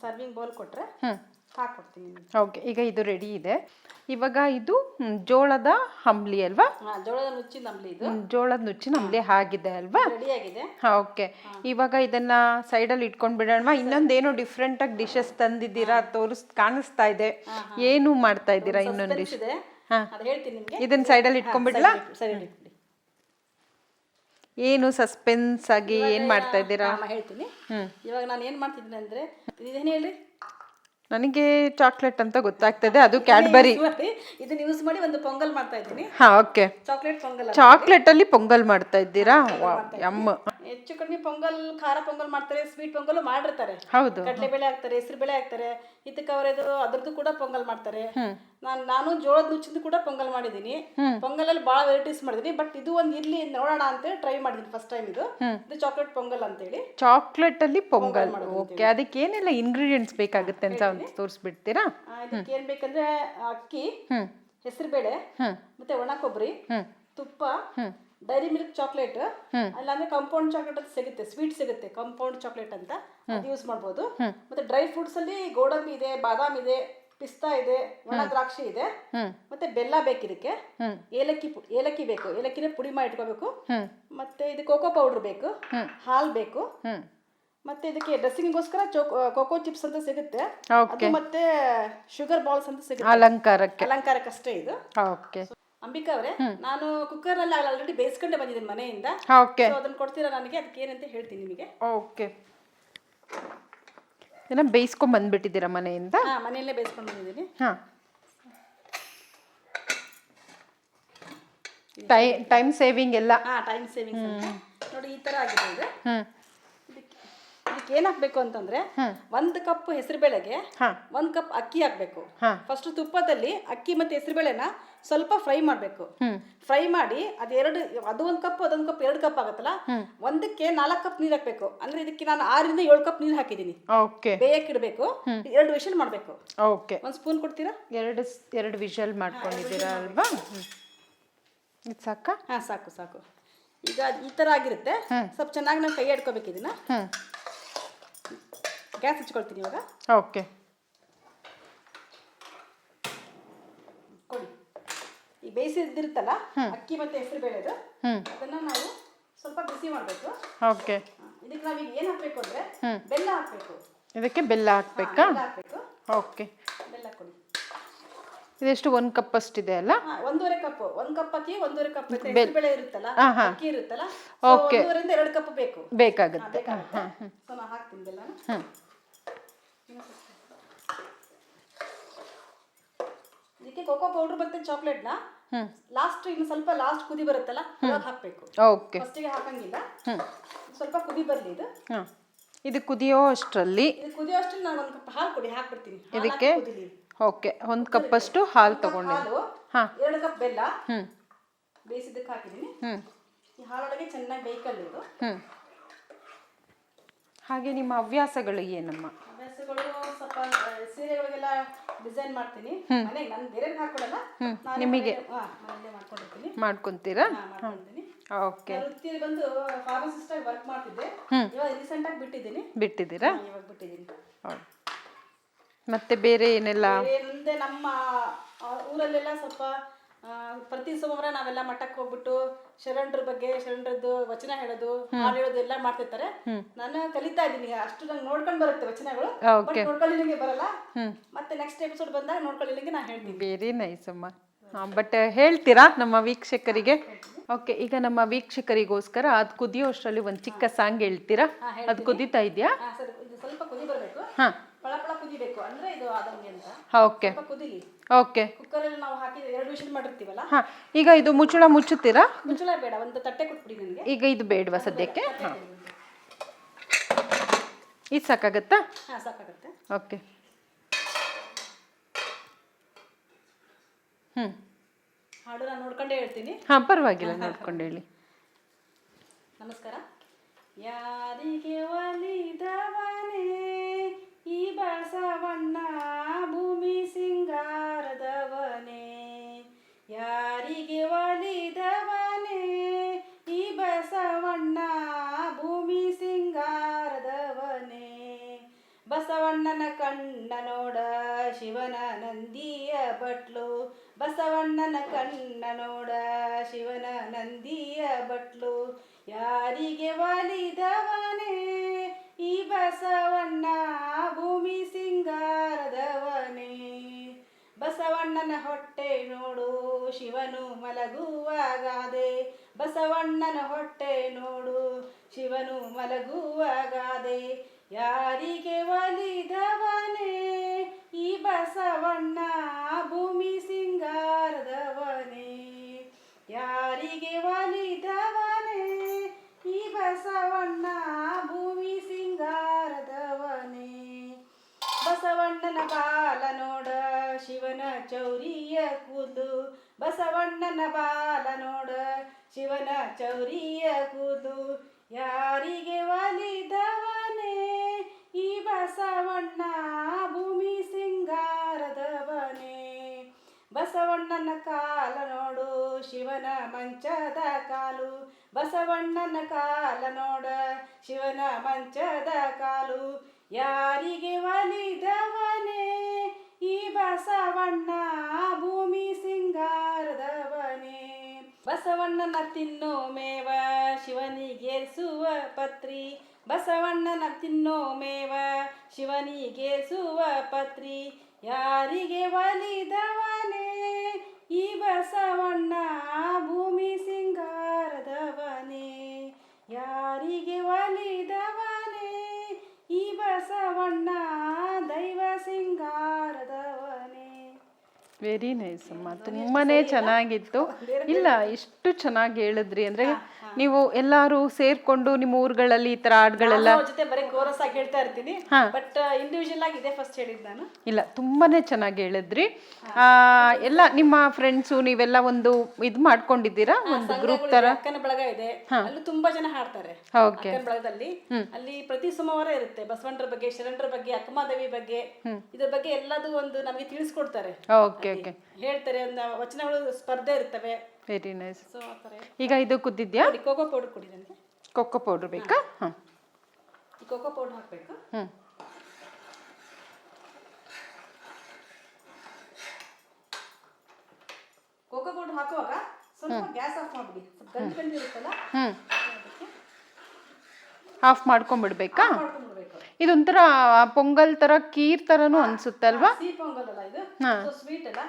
ಸರ್ವಿಂಗ್ ಬೌಲ್ ಕೊಟ್ರೆ? ಹ್ಞೂ ಹಾಕ್ಕೊಡ್ತೀನಿ. ಓಕೆ ಈಗ ಇದು ರೆಡಿ ಇದೆ. ಇವಾಗ ಇದು ಜೋಳದ ಅಂಬ್ಲಿ ಅಲ್ವಾ? ಜೋಳದ ನುಚ್ಚಿನ ಅಂಬ್ಲಿ ಇದು. ಜೋಳದ ನುಚ್ಚಿನ ಅಂಬ್ಲಿ ಆಗಿದೆ ಅಲ್ವಾ? ರೆಡಿ ಆಗಿದೆ. ಓಕೆ. ಇವಾಗ ಇದನ್ನ ಸೈಡಲ್ಲಿ ಇಟ್ಕೊಂಡ್ ಬಿಡೋಣ ಇನ್ನೊಂದೇನು ಡಿಫ್ರೆಂಟ್ ಆಗಿ ಡಿಶಸ್ ತಂದಿದ್ದೀರಾ? ತೋರಿಸ್ ಕಾಣಿಸ್ತಾ ಇದೆ. ಏನು ಮಾಡ್ತಾ ಇದ್ದೀರಾ ಇನ್ನೊಂದು ಡಿಶ್ ಇದನ್ನ ಸೈಡಲ್ಲಿ ಇಟ್ಕೊಂಡ್ಬಿಡ್ಲಾ ಸರಿ ಏನು ಸಸ್ಪೆನ್ಸ್ ಆಗಿ ಏನ್ ಮಾಡ್ತಾ ಇದ್ದೀರಾ? ಹೇಳ್ತೀನಿ. ಇವಾಗ ನಾನು ಏನ್ ಮಾಡ್ತಿದ್ದೀನಿ ಅಂದ್ರೆ ಇದೇನು ಹೇಳಿ? ನನಗೆ ಚಾಕ್ಲೇಟ್ ಅಂತ ಗೊತ್ತಾಗ್ತದೆ ಅದು ಕ್ಯಾಡ್ಬರಿ ಇದನ್ನ ಯೂಸ್ ಮಾಡಿ ಒಂದು ಪೊಂಗಲ್ ಮಾಡ್ತಾ ಇದ್ದೀನಿ. ಹಾ ಓಕೆ ಚಾಕ್ಲೇಟ್ ಪೊಂಗಲ್. ಚಾಕ್ಲೇಟ್ ಅಲ್ಲಿ ಪೊಂಗಲ್ ಮಾಡ್ತಾ ಇದ್ದೀರಾ? ಯಮ್ಮ. ಹೆಚ್ಚು ಕಡಿಮೆ ಪೊಂಗಲ್ ಖಾರ ಪೊಂಗಲ್ ಮಾಡ್ತಾರೆ ಸ್ವೀಟ್ ಪೊಂಗಲ್ ಮಾಡಿರ್ತಾರೆ. ಹೌದು. ಕಡಲೆಬೇಳೆ ಹಾಕ್ತಾರೆ ಹೆಸರುಬೇಳೆ ಹಾಕ್ತಾರೆ ಇದಕ್ಕೆ ಅವರದು ಅದ್ರದ್ದು ಕೂಡ ಪೊಂಗಲ್ ಮಾಡ್ತಾರೆ. ನಾನು ನಾನು ಜೋಳದ ನುಚ್ಚಿಂದು ಕೂಡ ಪೊಂಗಲ್ ಮಾಡಿದ್ದೀನಿ. ಪೊಂಗಲಲ್ಲಿ ಬಹಳ ವೆರೈಟೀಸ್ ಮಾಡಿದೀನಿ ಬಟ್ ಇದು ಒಂದು ಇರ್ಲಿ ನೋಡೋಣ ಅಂತ ಟ್ರೈ ಮಾಡಿದೀನಿ ಫಸ್ಟ್ ಟೈಮ್ ಇದು. ಇದು ಚಾಕ್ಲೇಟ್ ಪೊಂಗಲ್ ಅಂತೇಳಿ. ಚಾಕ್ಲೇಟ್ ಅಲ್ಲಿ ಪೊಂಗಲ್. ಓಕೆ ಅದಕ್ಕೆ ಏನೆಲ್ಲ ಇಂಗ್ರೀಡಿಯೆಂಟ್ಸ್ ಬೇಕಾಗುತ್ತೆ ಅಂತ ಒಂದು ತೋರಿಸ್ಬಿಡ್ತೀರಾ? ಅದಕ್ಕೆ ಇದಕ್ಕೆ ಏನ್ ಬೇಕಂದ್ರೆ ಅಕ್ಕಿ ಹೆಸರು ಬೇಳೆ ಮತ್ತೆ ಒಣ ಕೊಬ್ಬರಿ ತುಪ್ಪ ಡೈರಿ ಮಿಲ್ಕ್ ಚಾಕ್ಲೇಟ್ ಅಲ್ಲಾಂದ್ರೆ ಕಂಪೌಂಡ್ ಚಾಕ್ಲೇಟ್ ಅಂತ ಸಿಗುತ್ತೆ ಸ್ವೀಟ್ ಸಿಗುತ್ತೆ ಕಂಪೌಂಡ್ ಚಾಕ್ಲೇಟ್ ಅಂತ ಅದು ಯೂಸ್ ಮಾಡ್ಬೋದು. ಮತ್ತೆ ಡ್ರೈ ಫ್ರೂಟ್ಸ್ ಅಲ್ಲಿ ಗೋಡಂಬಿ ಇದೆ ಬಾದಾಮಿ ಇದೆ ಪಿಸ್ತಾ ಇದೆ ಒಣ ದ್ರಾಕ್ಷಿ ಇದೆ. ಮತ್ತೆ ಬೆಲ್ಲ ಬೇಕು ಇದಕ್ಕೆ ಏಲಕ್ಕಿ ಏಲಕ್ಕಿ ಬೇಕು ಏಲಕ್ಕಿನ ಪುಡಿ ಮಾಡಿ ಇಟ್ಕೋಬೇಕು ಮತ್ತೆ ಇದು ಕೋಕೋ ಪೌಡರ್ ಬೇಕು ಹಾಲ್ ಬೇಕು. ಮತ್ತೆ ಇದಕ್ಕೆ ಡ್ರೆಸ್ಸಿಂಗ್ಗೋಸ್ಕರ ಕೋಕೋ ಚಿಪ್ಸ್ ಅಂತ ಸಿಗುತ್ತೆ. ಅದು ಮತ್ತೆ ಶುಗರ್ ಬಾಲ್ಸ್ ಅಂತ ಸಿಗುತ್ತೆ. ಅಲಂಕಾರಕ್ಕೆ. ಅಲಂಕಾರಕ್ಕಷ್ಟೇ ಇದು. ಓಕೆ. ಅಂಬಿಕಾ ಅವರೇ ನಾನು ಕುಕ್ಕರ್ ಅಲ್ಲಿ ಆಲ್ರೆಡಿ ಬೇಯಿಸ್ಕೊಂಡೆ ಬಂದಿದ್ದೀನಿ ಮನೆಯಿಂದ. ಓಕೆ ಸೊ ಅದನ್ನ ಕೊಡ್ತೀರಾ ನನಗೆ? ಅದಕ್ಕೆ ಏನಂತ ಹೇಳ್ತೀನಿ ನಿಮಗೆ. ಓಕೆ ಇದನ್ನ ಬೇಯಿಸ್ಕೊಂಡು ಬಂದ್ಬಿಟ್ಟಿದ್ದೀರಾ ಮನೆಯಿಂದ? ಹಾ ಮನೆಯಲ್ಲೇ ಬೇಯಿಸ್ಕೊಂಡು ಬಂದಿದ್ದೀನಿ. ಹಾ. ಟೈ ಟೈಮ್ ಸೇವಿಂಗ್ ಎಲ್ಲ. ಹಾ ಟೈಮ್ ಸೇವಿಂಗ್ ಅಂತ ನೋಡಿ ಈ ತರ ಆಗಿದೆ ಇದು. ಹ್ಮ್. ಇದಕ್ಕೆ ಏನ್ ಹಾಕ್ಬೇಕು ಅಂತಂದ್ರೆ ಒಂದ್ ಕಪ್ ಹೆಸರುಬೇಳೆಗೆ ಬೇಳೆಗೆ ಒಂದ್ ಕಪ್ ಅಕ್ಕಿ ಹಾಕ್ಬೇಕು. ಹಾ. ಫಸ್ಟ್ ತುಪ್ಪದಲ್ಲಿ ಅಕ್ಕಿ ಮತ್ತೆ ಹೆಸರುಬೇಳೆನ ಸ್ವಲ್ಪ ಫ್ರೈ ಮಾಡಬೇಕು. ಫ್ರೈ ಮಾಡಿ ಅದೆರಡು ಅದು ಒಂದು ಕಪ್ ಅದೊಂದು ಕಪ್ ಎರಡು ಕಪ್ ಆಗುತ್ತಲ್ಲ? ಒಂದಕ್ಕೆ ನಾಲ್ಕು ಕಪ್ ನೀರು ಹಾಕ್ಬೇಕು. ಅಂದ್ರೆ ಇದಕ್ಕೆ ನಾನು ಆರರಿಂದ ಏಳು ಕಪ್ ನೀರು ಹಾಕಿದ್ದೀನಿ. ಓಕೆ. ಬೇಯಕ್ಕೆ ಇಡಬೇಕು. ಎರಡು ವಿಷಲ್ ಮಾಡಬೇಕು. ಓಕೆ. ಒಂದು ಸ್ಪೂನ್ ಕೊಡ್ತೀರಾ? ಎರಡು ಎರಡು ವಿಷಲ್ ಮಾಡ್ಕೊಂಡಿದ್ದೀರಾ ಅಲ್ವಾ. ಇದು ಸಾಕಾ? ಹಾ ಸಾಕು ಸಾಕು. ಈಗ ಈ ತರ ಆಗಿರುತ್ತೆ. ಸ್ವಲ್ಪ ಚೆನ್ನಾಗಿ ನಾನು ಕೈ ಆಡ್ಕೋಬೇಕು ಇದನ್ನ. ಗ್ಯಾಸ್ ಹಚ್ಕೊಳ್ತೀನಿ ಇವಾಗ. ಓಕೆ ಕೊಡಿ ಈ ಬೇಯಿಸಿದಿರುತ್ತಲ್ಲ ಅಕ್ಕಿ ಮತ್ತೆ ಹೆಸರು ಬೇಳೆದು ಅದನ್ನ ನಾವು ಸ್ವಲ್ಪ ಬಿಸಿ ಮಾಡಬೇಕು. ಓಕೆ. ಇದಕ್ಕೆ ನಾವೀಗ ಏನು ಹಾಕ್ಬೇಕು ಅಂದ್ರೆ ಬೆಲ್ಲ ಹಾಕ್ಬೇಕು. ಇದಕ್ಕೆ ಬೆಲ್ಲ ಹಾಕ್ಬೇಕಾ? ಹಾಕ್ಬೇಕು. ಓಕೆ. ಬೆಲ್ಲ ಕೊಡಿ. ಇದೆಷ್ಟು ಒಂದ್ ಕಪ್ ಅಷ್ಟಿದೆ ಅಲ್ಲ? ಒಂದೂವರೆ ಕಪ್ ಒಂದ್ ಕಪ್ ಅಕ್ಕಿ ಒಂದೂವರೆ ಕಪ್ ಬೆಳೆ ಇರುತ್ತಲ್ಲ. ಅಕ್ಕಿ ಇರುತ್ತಲ್ಲ ಓಕೆ. ಒಂದೂವರೆಯಿಂದ ಎರಡು ಕಪ್ ಬೇಕು. ಬೇಕಾಗುತ್ತೆ. ಸೊ ನಾನು ಹಾಕ್ತೀನಿ ಬೆಲ್ಲ ಇದಕ್ಕೆ ಕೋಕೋ ಪೌಡರ್ ಮತ್ತೆ ಚಾಕ್ಲೇಟ್ನ ಲಾಸ್ಟ್ ಇನ್ನು ಸ್ವಲ್ಪ ಲಾಸ್ಟ್ ಕುದಿ ಬರುತ್ತಲ್ಲ ಅವಾಗ ಹಾಕ್ಬೇಕು. ಓಕೆ ಫಸ್ಟಿಗೆ ಹಾಕಂಗಿಲ್ಲ. ಸ್ವಲ್ಪ ಕುದಿ ಬರ್ಲಿ ಇದು. ಹಾಂ. ಇದು ಕುದಿಯೋ ಅಷ್ಟರಲ್ಲಿ ಇದು ಕುದಿಯೋ ಅಷ್ಟರಲ್ಲಿ ನಾನು ಒಂದು ಕಪ್ ಹಾಲು ಕೊಡಿ ಹಾಕ್ಬಿಡ್ತೀನಿ. ಇದಕ್ಕೆ ಓಕೆ ಒಂದು ಕಪ್ಪಷ್ಟು ಹಾಲು ತಗೊಂಡು ತಗೊಂಡೆ ಹಾಲು ಹಾಂ. ಎರಡು ಕಪ್ ಬೆಲ್ಲ. ಹ್ಞೂ ಬೇಯಿಸಿದ್ದಕ್ಕೆ ಹಾಕಿದ್ದೀನಿ. ಹ್ಞೂ ಈ ಹಾಲೊಳಗೆ ಚೆನ್ನಾಗಿ ಬೇಯ್ಕಲ್ಲ ಇದು. ಹ್ಞೂ ಹಾಗೆ ನಿಮ್ಮ ಹವ್ಯಾಸಗಳು ಏನಮ್ಮ? ಹವ್ಯಾಸಗಳು ಸ್ವಲ್ಪ ಸೀರೆಗಳಿಗೆಲ್ಲ ಡಿಸೈನ್ ಮಾಡ್ತೀನಿ. ಮನೆಗೆ ನಾನು ಬೇರೆ ಹಾಕೊಡಲ್ಲ ನಿಮಗೆ? ಮಾಡ್ಕೊಂಡಿರ್ತೀನಿ. ಮಾಡ್ಕೊತೀರಾ? ಮಾಡ್ಕೊಂಡಿದ್ದೀನಿ ಓಕೆ. ವೃತ್ತಿಯಲ್ಲಿ ಬಂದು ಫಾರ್ಮಸಿಸ್ಟ್ ಆಗಿ ವರ್ಕ್ ಮಾಡ್ತಿದ್ದೆ. ಇವಾಗ ರೀಸೆಂಟ್ ಆಗಿ ಬಿಟ್ಟಿದ್ದೀನಿ. ಬಿಟ್ಟಿದ್ದೀರಾ? ಇವಾಗ ಬಿಟ್ಟಿದ್ದೀನಿ. ಮತ್ತೆ ಬೇರೆ ಏನೆಲ್ಲ? ಮುಂದೆ ನಮ್ಮ ಊರಲ್ಲೆಲ್ಲ ಸ್ವಲ್ಪ ಪ್ರತಿ ಸೋಮವಾರ ನಾವೆಲ್ಲ ಮಠಕ್ಕೆ ಹೋಗ್ಬಿಟ್ಟು ಶರಣರ ಬಗ್ಗೆ ಶರಣರದ್ದು ವಚನ ಹೇಳೋದು ಹಾಡು ಹೇಳೋದು ಎಲ್ಲ ಮಾಡ್ತಿರ್ತಾರೆ. ನಾನು ಕಲಿತಾ ಇದ್ದೀನಿ ಅಷ್ಟು ನಂಗೆ ನೋಡ್ಕೊಂಡು ಬರುತ್ತೆ ವಚನಗಳು ಬಟ್ ನೋಡ್ಕೊಳ್ಳಿಲಿಂಗೆ ಬರಲ್ಲ. ಮತ್ತೆ ನೆಕ್ಸ್ಟ್ ಎಪಿಸೋಡ್ ಬಂದಾಗ ನೋಡ್ಕೊಳ್ಳಿ ನಾನು ಹೇಳ್ತೀನಿ. ವೆರಿ ನೈಸ್ ಅಮ್ಮ. ಹಾಂ ಬಟ್ ಹೇಳ್ತೀರಾ ನಮ್ಮ ವೀಕ್ಷಕರಿಗೆ? ಓಕೆ ಈಗ ನಮ್ಮ ವೀಕ್ಷಕರಿಗೋಸ್ಕರ ಅದು ಕುದಿಯೋ ಅಷ್ಟರಲ್ಲಿ ಒಂದು ಚಿಕ್ಕ ಸಾಂಗ್ ಹೇಳ್ತೀರಾ? ಅದು ಕುದೀತಾ ಇದೆಯಾ? ಸ್ವಲ್ಪ ಕುದಿ ಬರಬೇಕು. ಹಾಂ. ಪಳ ಪಳ ಕುದಿಬೇಕು. ಅಂದ್ರೆ ಇದು ಆದಂಗೆ ಅಂತ. ಓಕೆ ಕುದಿಲಿ. ಓಕೆ ಕುಕ್ಕರಲ್ಲಿ ನಾವು ಹಾಕಿದ ಎರಡು ವಿಷಲ್ ಮಾಡಿರ್ತೀವಲ್ಲ? ಹಾಂ ಈಗ ಇದು ಮುಚ್ಚಳ ಮುಚ್ಚುತ್ತೀರಾ? ಮುಚ್ಚಳ ಬೇಡ ಒಂದು ತಟ್ಟೆ ಕೊಟ್ಬಿಡಿ ನನಗೆ ಈಗ ಇದು ಬೇಡವಾ ಸದ್ಯಕ್ಕೆ? ಹಾಂ ಇದು ಸಾಕಾಗತ್ತಾ? ಹಾಂ ಸಾಕಾಗುತ್ತೆ. ಓಕೆ ಹ್ಞೂ ಹಾಡು ನಾನು ನೋಡ್ಕೊಂಡೇ ಹೇಳ್ತೀನಿ. ಹಾಂ ಪರವಾಗಿಲ್ಲ ನೋಡ್ಕೊಂಡು ಹೇಳಿ. ನಮಸ್ಕಾರ. ಯಾರಿಗೆ ಒಲಿದವನೇ ಈ ಬಸವಣ್ಣ ಭೂಮಿ ಶಿವನ ನಂದಿಯ ಬಟ್ಲು, ಬಸವಣ್ಣನ ಕಣ್ಣ ನೋಡ ಶಿವನ ನಂದಿಯ ಬಟ್ಲು, ಯಾರಿಗೆ ಒಲಿದವನೇ? ಈ ಬಸವಣ್ಣ ಭೂಮಿ ಸಿಂಗಾರದವನೇ. ಬಸವಣ್ಣನ ಹೊಟ್ಟೆ ನೋಡು, ಶಿವನು ಮಲಗುವಾಗಾದೆ ಬಸವಣ್ಣನ ಹೊಟ್ಟೆ ನೋಡು, ಶಿವನು ಮಲಗುವಾಗಾದೆ ಯಾರಿಗೆ ಒಲಿದವನೇ? ಈ ಬಸವಣ್ಣ ಭೂಮಿ ಸಿಂಗಾರದವನೇ, ಯಾರಿಗೆ ಒಲಿದವನೇ? ಈ ಬಸವಣ್ಣ ಭೂಮಿ ಸಿಂಗಾರದವನೇ. ಬಸವಣ್ಣನ ಬಾಲ ನೋಡ ಶಿವನ ಚೌರಿಯ ಕೂದು ಬಸವಣ್ಣನ ಬಾಲ ನೋಡ ಶಿವನ ಚೌರಿಯ ಕೂದು ಯಾರಿಗೆ ಒಲಿದವನೇ? ಈ ಬಸವಣ್ಣ ಭೂಮಿ ಸಿಂಗಾರದವನೇ ಬಸವಣ್ಣನ ಕಾಲ ನೋಡು ಶಿವನ ಮಂಚದ ಕಾಲು. ಬಸವಣ್ಣನ ಕಾಲ ನೋಡ ಶಿವನ ಮಂಚದ ಕಾಲು. ಯಾರಿಗೆ ಒಲಿದವನೇ? ಈ ಬಸವಣ್ಣ ಭೂಮಿ ಸಿಂಗಾರದವನೇ. ಬಸವಣ್ಣನ ತಿನ್ನೋ ಮೇವ ಶಿವನಿಗೇರಿಸುವ ಪತ್ರಿ. ಬಸವಣ್ಣನ ತಿನ್ನೋ ಮೇವ ಶಿವನಿಗೇರಿಸುವ ಪತ್ರಿ. ಯಾರಿಗೆ ಒಲಿದವನೇ? ಈ ಬಸವಣ್ಣ ಭೂಮಿ ಸಿಂಗಾರದವನೇ ಯಾರಿಗೆ ಒಲಿದವನೇ? ಈ ಬಸವಣ್ಣ ದೈವ ಸಿಂಗಾರದವನೇ. ವೆರಿ ನೈಸ್ ಅಮ್ಮ. ತುಂಬಾ ಚೆನ್ನಾಗಿತ್ತು. ಇಲ್ಲ ಇಷ್ಟು ಚೆನ್ನಾಗಿ ಹೇಳಿದ್ರಿ ಅಂದ್ರೆ ನೀವು ಎಲ್ಲಾರು ಸೇರ್ಕೊಂಡು ನಿಮ್ಮ ಊರುಗಳಲ್ಲಿ ಈ ತರ ಹಾಡುಗಳೆಲ್ಲ ಅವ್ರ ಜೊತೆ ಬರೀ ಕೋರಸ್ ಆಗಿ ಹೇಳ್ತಾ ಇರ್ತೀನಿ. ಬಟ್ ಇಂಡಿವಿಜುವಲ್ ಆಗಿ ಇದೆ ಫಸ್ಟ್ ಹೇಳಿದ್ ನಾನು. ಇಲ್ಲ ತುಂಬಾನೇ ಚೆನ್ನಾಗಿ ಹೇಳಿದ್ರಿ. ಆ, ಎಲ್ಲ ನಿಮ್ಮ ಫ್ರೆಂಡ್ಸು ನೀವೆಲ್ಲ ಒಂದು ಇದು ಮಾಡ್ಕೊಂಡಿದ್ದೀರಾ? ಒಂದು ಗ್ರೂಪ್ ತರ? ಅಕ್ಕನ ಬಳಗ ಇದೆ. ಅಲ್ಲಿ ತುಂಬಾ ಜನ ಹಾಡ್ತಾರೆ ಓಕೆ. ಅಕ್ಕನ ಬಳಗದಲ್ಲಿ. ಅಲ್ಲಿ ಪ್ರತಿ ಸೋಮವಾರ ಇರುತ್ತೆ ಬಸವಣ್ಣರ ಬಗ್ಗೆ ಶರಣರ ಬಗ್ಗೆ ಅಕ್ಕಮಾದೇವಿ ಬಗ್ಗೆ. ಇದ್ರ ಬಗ್ಗೆ ಎಲ್ಲದೂ ಒಂದು ನಮಗೆ ತಿಳಿಸ್ಕೊಡ್ತಾರೆ. Okay okay. ಹೇಳ್ತಾರೆ ಒಂದು ವಚನಗಳು ಸ್ಪರ್ಧೆ ಇರ್ತವೆ. ವೆರಿ ನೈಸ್ ಸೊ ಆ ಥರ ಈಗ ಇದು ಕುದ್ದಿದ್ಯಾ? ನೋಡಿ ಕೋಕೋ ಪೌಡರ್ ಕೊಡಿ ನನಗೆ ಕೊಕ್ಕೋ ಪೌಡ್ರ್ ಬೇಕಾ? ಹಾಂ. ಈ ಕೋಕೋ ಪೌಡರ್ ಹಾಕಬೇಕು? ಹ್ಞೂ ಕೋಕೋ ಪೌಡರ್ ಹಾಕುವಾಗ ಸ್ವಲ್ಪ ಗ್ಯಾಸ್ ಆಫ್ ಮಾಡ್ಬಿಡಿ. ಸ್ವಲ್ಪ ಗಂಟು ಗಂಟು ಇರುತ್ತಲ್ಲ? ಹ್ಞೂ ಅದಕ್ಕೆ ಆಫ್ ಮಾಡ್ಕೊಂಡ್ಬಿಡ್ಬೇಕಾ ಮಾಡ್ಕೊಂಡ್ಬಿಡ್ಬೇಕು ಇದೊಂಥರ ಪೊಂಗಲ್ ಥರ ಕೀರ್ ಥರನೂ ಅನ್ಸುತ್ತಲ್ವಾ? ಸಿಹಿ ಪೊಂಗಲ್ ಅಲ್ಲ ಇದು. ಹಾಂ. ಸ್ವೀಟ್ ಅಲ್ಲ.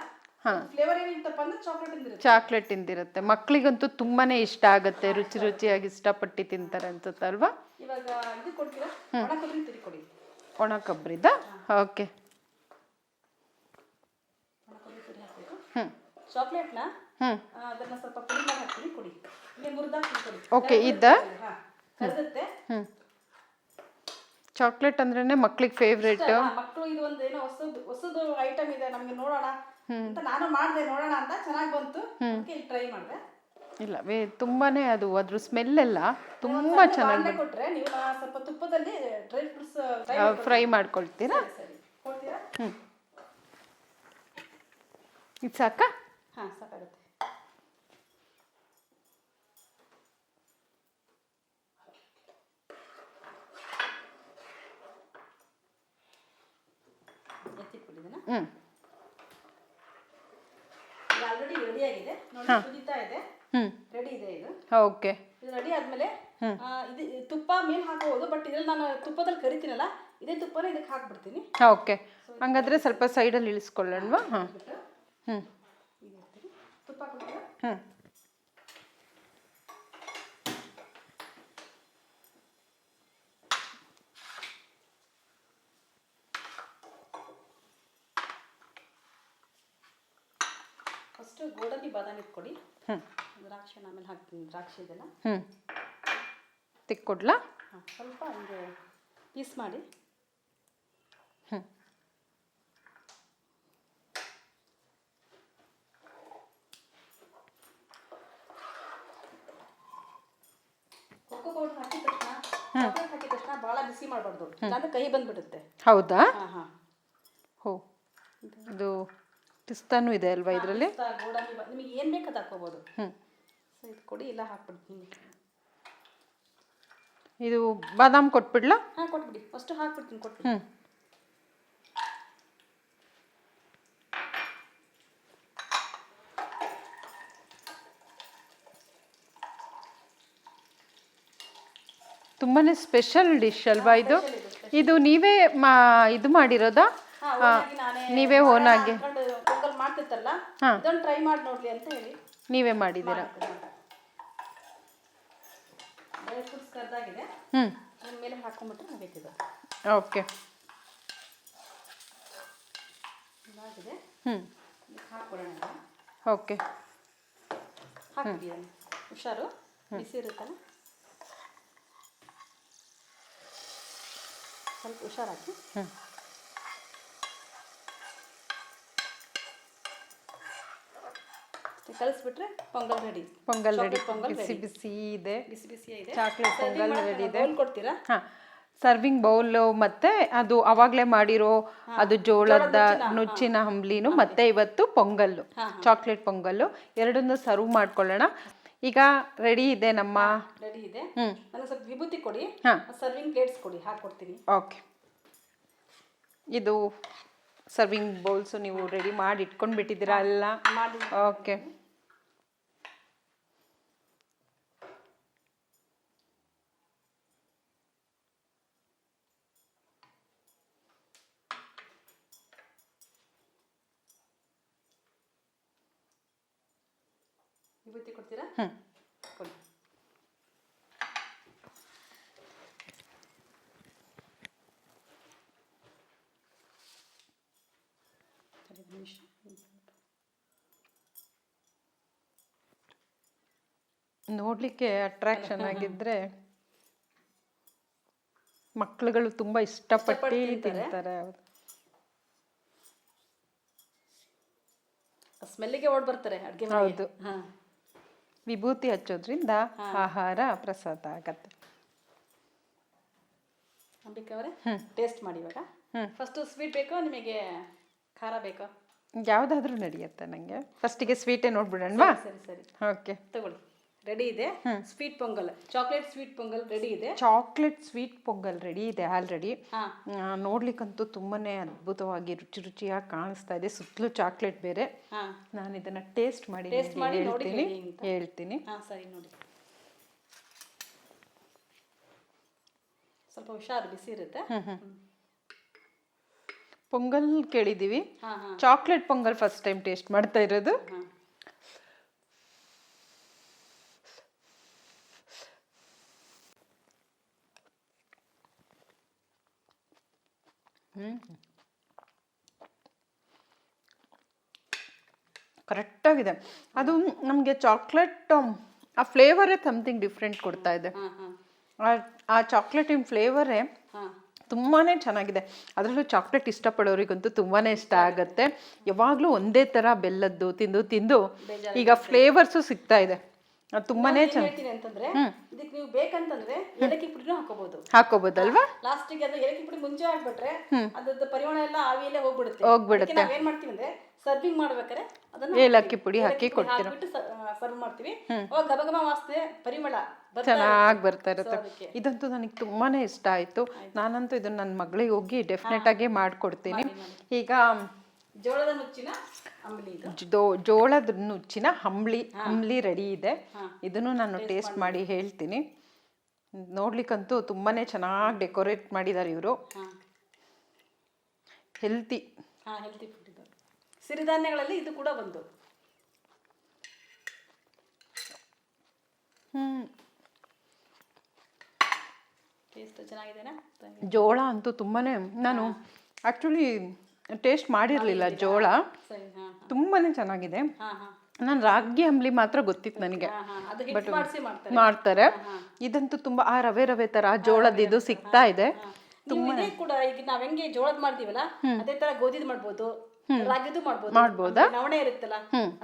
ಫ್ಲೇವರ್ ಏನಿರ್ತಪ್ಪ ಅಂದ್ರೆ ಚಾಕ್ಲೇಟ್ ಇಂದಿರುತ್ತೆ ಮಕ್ಕಳಿಗಂತೂ ತುಂಬಾನೇ ಇಷ್ಟ ಆಗುತ್ತೆ ರುಚಿ ರುಚಿಯಾಗಿ ಇಷ್ಟಪಟ್ಟು ತಿಂತಾರೆ ಅನ್ಸುತ್ತಲ್ವಾ ಇವಾಗ ಇದು ಕೊಡ್ತೀರಾ? ಒಣ ಕೊಬ್ಬರಿ ತುರಿ ಕೊಡಿ. ಒಣ ಕೊಬ್ಬರಿದ? ಓಕೆ. ಒಣ ಕೊಬ್ಬರಿ ತುರಿ ಹಾಕಬೇಕು. ಹ್ಞೂ ಚಾಕ್ಲೇಟ್ನ ಹ್ಞೂ ಅದನ್ನ ಸ್ವಲ್ಪ ಪುಡಿ ಮಾಡಿ ಹಾಕ್ತೀನಿ ಕೊಡಿ. ಇಲ್ಲಿ ಮುರಿದಾಕ್ತೀನಿ ಕೊಡಿ. ಓಕೆ ಇದ್ದ? ಕರೆದುತ್ತೆ ಚಾಕ್ಲೇಟ್ ಅಂದ್ರೇನೆ ಮಕ್ಳಿಗೆ ಫೇವ್ರೇಟ್ ಮಕ್ಕಳು ಇದು ಒಂದು ಏನೋ ಹೊಸದು ಹೊಸದು ಐಟಮ್ ಇದೆ ನಮಗೆ ನೋಡೋಣ. ಅಂತ ನಾನು ಮಾಡಿದೆ ನೋಡೋಣ ಅಂತ ಚೆನ್ನಾಗಿ ಬಂತು. ಇಲ್ಲಿ ಟ್ರೈ ಮಾಡಿದೆ. ಇಲ್ಲ ವೇ ತುಂಬಾನೇ ಅದು ಅದ್ರ ಸ್ಮೆಲ್ ಎಲ್ಲ ತುಂಬಾ ಚೆನ್ನಾಗಿ ಕೊಟ್ರೆ ನೀವು ಸ್ವಲ್ಪ ತುಪ್ಪದಲ್ಲಿ ಡ್ರೈ ಫ್ರೂಟ್ಸ್ ಫ್ರೈ ಮಾಡ್ಕೊಳ್ತೀರಾ? ಹ್ಞೂ ಇದು ಸಾಕಾ? ಹಾ ಸಾಕಾಗುತ್ತೆ. ಹ್ಞೂ ಆಲ್ರೆಡಿ ರೆಡಿ ಆಗಿದೆ. ನೋಡಿ ಕುದೀತಾ ಇದೆ. ಹ್ಮ್. ರೆಡಿ ಇದೆ ಇದು. ಓಕೆ. ಇದು ರೆಡಿ ಆದ್ಮೇಲೆ ಆ, ಇದು ಇದು ತುಪ್ಪ ಮೇಲೆ ಹಾಕಬಹುದು ಬಟ್ ಇದ್ರಲ್ಲಿ ನಾನು ತುಪ್ಪದಲ್ಲಿ ಕರಿತೀನಲ್ಲ ಇದೇ ತುಪ್ಪನ ಇದಕ್ಕೆ ಹಾಕ್ಬಿಡ್ತೀನಿ. ಓಕೆ. ಹಂಗಾದ್ರೆ ಸ್ವಲ್ಪ ಸೈಡಲ್ಲಿ ಇಳಿಸ್ಕೊಳ್ಳೋಣ ಹಾಂ. ಬಿಟ್ಟು ಹ್ಞೂ ತುಪ್ಪ ಹಾಕ್ಬಿಟ್ಟು. ಹ್ಞೂ ಫಸ್ಟು ಗೋಡಂಬಿ ಬಾದಾಮಿ ಕೊಡಿ ಹ್ಞೂ ದ್ರಾಕ್ಷಿ ಆಮೇಲೆ ಹಾಕ್ತೀನಿ ದ್ರಾಕ್ಷಿ ಇದೆಲ್ಲ. ಹ್ಞೂ ತಿಕ್ಕೊಡ್ಲಾ? ಹಾಂ ಸ್ವಲ್ಪ ಒಂದು ಪೀಸ್ ಮಾಡಿ. ಹ್ಞೂ ಕೊಕ್ಕೋ ಪೌಡರ್ ಹಾಕಿದ ತಕ್ಷಣ ಹಾಕಿದ ತಕ್ಷಣ ಭಾಳ ಬಿಸಿ ಮಾಡಬಾರ್ದು. ಇಲ್ಲಾಂದ್ರೆ ಕೈ ಬಂದ್ಬಿಡುತ್ತೆ. ಹೌದಾ? ಹೋ ಇದು ಪಿಸ್ತಾನೂ ಇದೆ ಅಲ್ವಾ ಇದರಲ್ಲಿ? ಗೋಡಂಬಿ ನಿಮಗೆ ಏನು ಬೇಕು ಅದು ಹಾಕೋಬೋದು ಹ್ಞೂ ಸೊ ಇದು ಕೊಡಿ ಇಲ್ಲ ಹಾಕ್ಬಿಡ್ತೀನಿ ಇದು ಬಾದಾಮ್ ಕೊಟ್ಬಿಡ್ಲಾ? ಹಾಂ ಕೊಟ್ಬಿಡಿ. ಫಸ್ಟು ಹಾಕ್ಬಿಡ್ತೀನಿ ಕೊಟ್ಟು ಹ್ಞೂ ತುಂಬಾನೇ ಸ್ಪೆಷಲ್ ಡಿಶ್ ಅಲ್ವಾ ಇದು? ಇದು ನೀವೇ ಮಾ ಇದು ಮಾಡಿರೋದಾ? ನೀವೇ ಓನಾಗಿ. ಮಾಡ್ತಿರ್ತಲ್ಲ ಇದೊಂದು ಟ್ರೈ ಮಾಡಿ ನೋಡ್ಲಿ ಅಂತ ಹೇಳಿ. ನೀವೇ ಮಾಡಿದ್ದೀರಾ? ಡ್ರೈ ಫ್ರೂಟ್ಸ್ ಕರ್ದಾಗಿದೆ ಹ್ಞೂ ಅದ್ರ ಮೇಲೆ ಹಾಕೊಂಡ್ಬಿಟ್ರೆ ಮುಗೀತಿದೆ. ಓಕೆ. ಇದಾಗಿದೆ. ಹ್ಞೂ ಹಾಕ್ಬಿಡೋಣ. ಓಕೆ. ಹಾಕ್ಬಿಡಿ ಹುಷಾರು? ಬಿಸಿ ಇರುತ್ತಲ್ಲ? ಸ್ವಲ್ಪ ಹುಷಾರಾಕಿ ಹ್ಞೂ ಕಳಿಸ್ಬಿಟ್ರೆ ಪೊಂಗಲ್ ರೆಡಿ ಪೊಂಗಲ್ ರೆಡಿ ಪೊಂಗಲ್ ಬಿಸಿ ಬಿಸಿ ಇದೆ. ಬಿಸಿ ಬಿಸಿ ಇದೆ. ಚಾಕ್ಲೇಟ್ ಪೊಂಗಲ್ ರೆಡಿ ಇದೆ. ಕೊಡ್ತೀರಾ? ಹಾಂ. ಸರ್ವಿಂಗ್ ಬೌಲ್ ಮತ್ತೆ ಅದು ಅವಾಗಲೇ ಮಾಡಿರೋ ಅದು ಜೋಳದ ನುಚ್ಚಿನ ಹಂಬ್ಲಿನು ಮತ್ತೆ ಇವತ್ತು ಪೊಂಗಲ್ಲು. ಚಾಕ್ಲೇಟ್ ಪೊಂಗಲ್ಲು. ಎರಡನ್ನೂ ಸರ್ವ್ ಮಾಡ್ಕೊಳ್ಳೋಣ. ಈಗ ರೆಡಿ ಇದೆ ನಮ್ಮ ರೆಡಿ ಇದೆ. ನನಗೆ ಸ್ವಲ್ಪ ವಿಭೂತಿ ಕೊಡಿ. ಸರ್ವಿಂಗ್ ಪ್ಲೇಟ್ಸ್ ಕೊಡಿ. ಹಾಕ್ಕೊಡ್ತೀನಿ. ಓಕೆ ಇದು ಸರ್ವಿಂಗ್ ಬೌಲ್ಸು ನೀವು ರೆಡಿ ಮಾಡಿ ಇಟ್ಕೊಂಡು ಬಿಟ್ಟಿದ್ದೀರಾ ಎಲ್ಲ? ಮಾಡಿ ಓಕೆ ಕೊಡ್ತೀರಾ? ಹ್ಞೂ ಕೊಡಿ ಎರಡು ನಿಮಿಷ ನೋಡಲಿಕ್ಕೆ ಅಟ್ರಾಕ್ಷನ್ ಆಗಿದ್ರೆ ಮಕ್ಕಳುಗಳು ತುಂಬ ಇಷ್ಟಪಟ್ಟು ತಿಂತಾರೆ. ತಿಂತಾರೆ ಹೌದು. ಸ್ಮೆಲ್ಲಿಗೆ ಓಡ್ ಬರ್ತಾರೆ ಅಡುಗೆ ಹೌದು. ವಿಭೂತಿ ಹಚ್ಚೋದ್ರಿಂದ ಆಹಾರ ಪ್ರಸಾದ ಆಗತ್ತೆ. ಅಂಬಿಕಾ ಅವರೇ ಟೇಸ್ಟ್ ಮಾಡಿ ಇವಾಗ. ಫಸ್ಟು ಸ್ವೀಟ್ ಬೇಕೋ ನಿಮಗೆ ಖಾರ ಬೇಕೋ? ಯಾವುದಾದ್ರೂ ನಡೆಯುತ್ತೆ ನನಗೆ ಫಸ್ಟಿಗೆ ಸ್ವೀಟೇ ನೋಡ್ಬಿಡೋಣವಾ? ಸರಿ ಸರಿ ಓಕೆ ತಗೊಳ್ಳಿ. ರೆಡಿ ಇದೆ? Sweet pongal chocolate sweet pongal ready ಇದೆ? ಚಾಕ್ಲೇಟ್ ಸ್ವೀಟ್ ಪೊಂಗಲ್ ರೆಡಿ ಇದೆ ಆಲ್ರೆಡಿ ನೋಡ್ಲಿಕ್ಕಂತೂ ತುಂಬಾನೇ ಅದ್ಭುತವಾಗಿ ರುಚಿ ರುಚಿಯಾಗಿ ಕಾಣಿಸ್ತಾ ಇದೆ. ಸುತ್ತಲೂ ಚಾಕ್ಲೇಟ್ ಬೇರೆ. ನಾನು ಇದನ್ನ ಟೇಸ್ಟ್ ಮಾಡಿ ಟೇಸ್ಟ್ ಮಾಡಿ ಹೇಳ್ತೀನಿ. ಹೇಳ್ತೀನಿ. ಸರಿ ನೋಡಿ. ಸ್ವಲ್ಪ ಹುಷಾರು ಬಿಸಿ ಇರುತ್ತೆ. Pongal ಕೇಳಿದೀವಿ. Chocolate pongal first time taste ಮಾಡ್ತಾ ಇರೋದು. ಕರೆಕ್ಟಾಗಿದೆ ಅದು ನಮಗೆ ಚಾಕ್ಲೇಟ್ ಆ ಫ್ಲೇವರೇ ಸಮಥಿಂಗ್ ಡಿಫ್ರೆಂಟ್ ಕೊಡ್ತಾ ಇದೆ. ಆ- ಚಾಕ್ಲೇಟಿನ ಫ್ಲೇವರೇ ತುಂಬಾ ತುಂಬಾನೇ ಚೆನ್ನಾಗಿದೆ. ಅದರಲ್ಲೂ ಚಾಕ್ಲೇಟ್ ಇಷ್ಟಪಡೋರಿಗಂತೂ ತುಂಬಾನೇ ಇಷ್ಟ ಆಗುತ್ತೆ. ಯಾವಾಗಲೂ ಒಂದೇ ಥರ ಬೆಲ್ಲದ್ದು ತಿಂದು ತಿಂದು ಈಗ ಫ್ಲೇವರ್ಸು ಸಿಗ್ತಾ ಇದೆ. ಅದು ತುಂಬಾನೇ ಏನ್ ಚೆನ್ನಾಗಿ ಹೇಳ್ತೀನಿ ಅಂತಂದ್ರೆ ಇದಕ್ಕೆ ನೀವು ಬೇಕಂತಂದ್ರೆ ಏಲಕ್ಕಿ ಪುಡಿನೂ ಹಾಕೋಬಹುದು ಹಾಕೋಬೋದಲ್ವಾ? ಲಾಸ್ಟಿಗೆ ಅದು ಏಲಕ್ಕಿ ಪುಡಿ ಮುಂಚೆ ಹಾಕ್ಬಿಟ್ರೆ ಅದ್ರದ್ದು ಪರಿಮಳ ಎಲ್ಲ ಆವಿಯಲ್ಲೇ ಹೋಗ್ಬಿಡುತ್ತೆ. ಹೋಗ್ಬಿಡುತ್ತೆ. ನಾವ್ ನಾವೇನ್ ಮಾಡ್ತೀವಿ ಅಂದ್ರೆ ಸರ್ವಿಂಗ್ ಮಾಡ್ಬೇಕಾದ್ರೆ ಅದನ್ನ ಏಲಕ್ಕಿ ಪುಡಿ ಹಾಕಿ ಕೊಡ್ತೀರ? ಹಾಕ್ಬಿಟ್ಟು ಸರ್ವ್ ಮಾಡ್ತೀವಿ. ಅವಾಗ ಗಬಗಬ ವಾಸನೆ ಪರಿಮಳ ಚೆನ್ನಾಗಿ ಬರ್ತಾ ಇರುತ್ತೆ. ಇದಂತೂ ನನಗೆ ತುಂಬಾನೇ ಇಷ್ಟ ಆಯ್ತು. ನಾನಂತೂ ಇದನ್ನ ನನ್ನ ಮಗಳಿಗೆ ಹೋಗಿ ಡೆಫಿನೆಟ್ ಆಗಿ ಮಾಡ್ಕೊಡ್ತೀನಿ. ಈಗ ಜೋಳದ ನುಚ್ಚಿನ ಜೋಳದ ನುಚ್ಚಿನ ಹಂಬ್ಲಿ ಹಂಬ್ಲಿ ರೆಡಿ ಇದೆ. ಇದನ್ನು ನಾನು ಟೇಸ್ಟ್ ಮಾಡಿ ಹೇಳ್ತೀನಿ. ನೋಡ್ಲಿಕ್ಕಂತೂ ತುಂಬಾನೇ ಚೆನ್ನಾಗಿ ಡೆಕೋರೇಟ್ ಮಾಡಿದ್ದಾರೆ ಇವರು. ಹೆಲ್ತಿ ಹೆಲ್ತಿ ಫುಡ್ ಇದು. ಸಿರಿಧಾನ್ಯಗಳಲ್ಲಿ ಇದು ಕೂಡ ಒಂದು ಜೋಳ ಅಂತೂ ತುಂಬಾನೇ ನಾನು ಆಕ್ಚುಲಿ ಟೇಸ್ಟ್ ಮಾಡಿರ್ಲಿಲ್ಲ ಜೋಳ. ತುಂಬಾನೇ ಚೆನ್ನಾಗಿದೆ. ನಾನು ರಾಗಿ ಅಂಬ್ಲಿ ಮಾತ್ರ ಗೊತ್ತಿತ್ತು ನನಗೆ. ಹಿಟ್ಟು ಮಾಡ್ತಾರೆ. ಮಾಡ್ತಾರೆ. ಇದಂತೂ ತುಂಬಾ ಆ ರವೆ ರವೆ ತರ ಜೋಳದ ಇದು ಸಿಗ್ತಾ ಇದೆ. ತುಂಬಾ ಕೂಡ ಈಗ ನಾವ್ ಹೆಂಗೆ ಜೋಳದ ಮಾಡ್ತೀವಲ್ಲ ಅದೇ ತರ ಗೋಧಿದ್ ಮಾಡ್ಬೋದು. ರಾಗಿದು ಮಾಡ್ಬೋದು. ನವಣೆ ಇರುತ್ತಲ್ಲ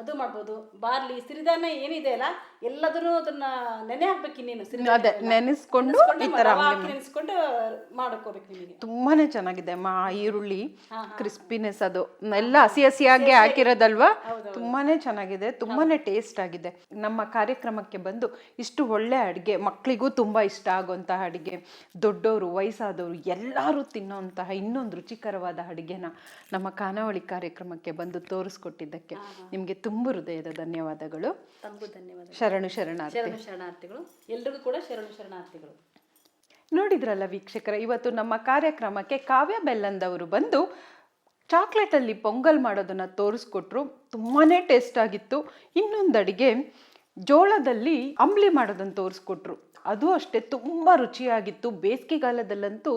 ಅದು ಮಾಡ್ಬೋದು. ಬಾರ್ಲಿ ಸಿರಿಧಾನ್ಯ ಏನಿದೆ ಅಲ್ಲ ಎಲ್ಲದನ್ನು ಅದನ್ನ ನೆನೆ ಹಾಕ್ಬೇಕು ನೀನು ಅದೇ ನೆನೆಸ್ಕೊಂಡು ಈ ತರ ನೆನೆಸ್ಕೊಂಡು ಮಾಡ್ಕೋಬೇಕು ನಿಮಗೆ. ತುಂಬಾನೇ ಚೆನ್ನಾಗಿದೆ. ಮಾ ಈರುಳ್ಳಿ ಕ್ರಿಸ್ಪಿನೆಸ್ ಅದು. ಎಲ್ಲ ಹಸಿ ಹಸಿಯಾಗಿ ಹಾಕಿರೋದಲ್ವಾ? ತುಂಬಾನೇ ಚೆನ್ನಾಗಿದೆ. ತುಂಬಾನೇ ಟೇಸ್ಟ್ ಆಗಿದೆ. ನಮ್ಮ ಕಾರ್ಯಕ್ರಮಕ್ಕೆ ಬಂದು ಇಷ್ಟು ಒಳ್ಳೆ ಅಡುಗೆ ಮಕ್ಕಳಿಗೂ ತುಂಬಾ ಇಷ್ಟ ಆಗುವಂತಹ ಅಡುಗೆ ದೊಡ್ಡವರು ವಯಸ್ಸಾದವರು ಎಲ್ಲರೂ ತಿನ್ನೋಂತಹ ಇನ್ನೊಂದು ರುಚಿಕರವಾದ ಅಡುಗೆನ ನಮ್ಮ ಖಾನಾವಳಿ ಕಾರ್ಯಕ್ರಮಕ್ಕೆ ಬಂದು ತೋರಿಸ್ಕೊಟ್ಟಿದ್ದಕ್ಕೆ ನಿಮಗೆ ತುಂಬ ಹೃದಯದ ಧನ್ಯವಾದಗಳು. ಧನ್ಯವಾದ ಶರಣು ಶರಣಾರ್ಥಿ. ಶರಣು ಶರಣಾರ್ಥಿಗಳು. ಎಲ್ರಿಗೂ ಕೂಡ ಶರಣು ಶರಣಾರ್ಥಿಗಳು. ನೋಡಿದ್ರಲ್ಲ ವೀಕ್ಷಕರ ಇವತ್ತು ನಮ್ಮ ಕಾರ್ಯಕ್ರಮಕ್ಕೆ ಕಾವ್ಯ ಬೆಲ್ಲಂದವರು ಬಂದು ಚಾಕ್ಲೇಟಲ್ಲಿ ಪೊಂಗಲ್ ಮಾಡೋದನ್ನು ತೋರಿಸ್ಕೊಟ್ರು. ತುಂಬಾ ಟೇಸ್ಟ್ ಆಗಿತ್ತು. ಇನ್ನೊಂದು ಅಡಿಗೆ ಜೋಳದಲ್ಲಿ ಅಂಬ್ಲಿ ಮಾಡೋದನ್ನು ತೋರಿಸ್ಕೊಟ್ರು. ಅದು ಅಷ್ಟೇ ತುಂಬ ರುಚಿಯಾಗಿತ್ತು. ಬೇಸಿಗೆಗಾಲದಲ್ಲಂತೂ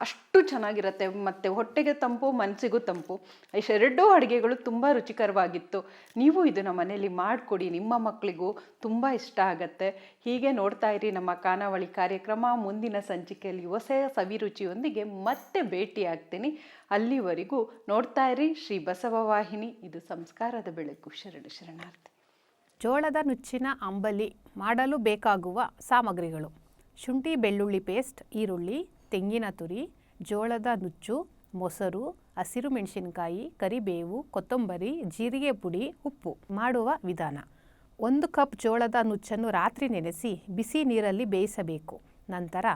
ಅಷ್ಟು ಚೆನ್ನಾಗಿರುತ್ತೆ. ಮತ್ತು ಹೊಟ್ಟೆಗೆ ತಂಪು ಮನಸ್ಸಿಗೂ ತಂಪು. ಎರಡೂ ಅಡುಗೆಗಳು ತುಂಬ ರುಚಿಕರವಾಗಿತ್ತು. ನೀವು ಇದನ್ನು ಮನೆಯಲ್ಲಿ ಮಾಡಿಕೊಡಿ. ನಿಮ್ಮ ಮಕ್ಕಳಿಗೂ ತುಂಬ ಇಷ್ಟ ಆಗುತ್ತೆ. ಹೀಗೆ ನೋಡ್ತಾ ಇರಿ ನಮ್ಮ ಖಾನಾವಳಿ ಕಾರ್ಯಕ್ರಮ. ಮುಂದಿನ ಸಂಚಿಕೆಯಲ್ಲಿ ಹೊಸ ಸವಿರುಚಿಯೊಂದಿಗೆ ಮತ್ತೆ ಭೇಟಿ ಆಗ್ತೀನಿ ಅಲ್ಲಿವರೆಗೂ ನೋಡ್ತಾ ಇರಿ ಶ್ರೀ ಬಸವ ವಾಹಿನಿ. ಇದು ಸಂಸ್ಕಾರದ ಬೆಳಕು. ಶರಣ ಶರಣಾರ್ಥಿ. ಜೋಳದ ನುಚ್ಚಿನ ಅಂಬಲಿ ಮಾಡಲು ಬೇಕಾಗುವ ಸಾಮಗ್ರಿಗಳು. ಶುಂಠಿ, ಬೆಳ್ಳುಳ್ಳಿ ಪೇಸ್ಟ್, ಈರುಳ್ಳಿ ತೆಂಗಿನ ತುರಿ, ಜೋಳದ ನುಚ್ಚು, ಮೊಸರು, ಹಸಿರು ಮೆಣಸಿನಕಾಯಿ, ಕರಿಬೇವು, ಕೊತ್ತಂಬರಿ, ಜೀರಿಗೆ ಪುಡಿ, ಉಪ್ಪು ಮಾಡುವ ವಿಧಾನ. ಒಂದು ಕಪ್ ಜೋಳದ ನುಚ್ಚನ್ನು ರಾತ್ರಿ ನೆನೆಸಿ ಬಿಸಿ ನೀರಲ್ಲಿ ಬೇಯಿಸಬೇಕು. ನಂತರ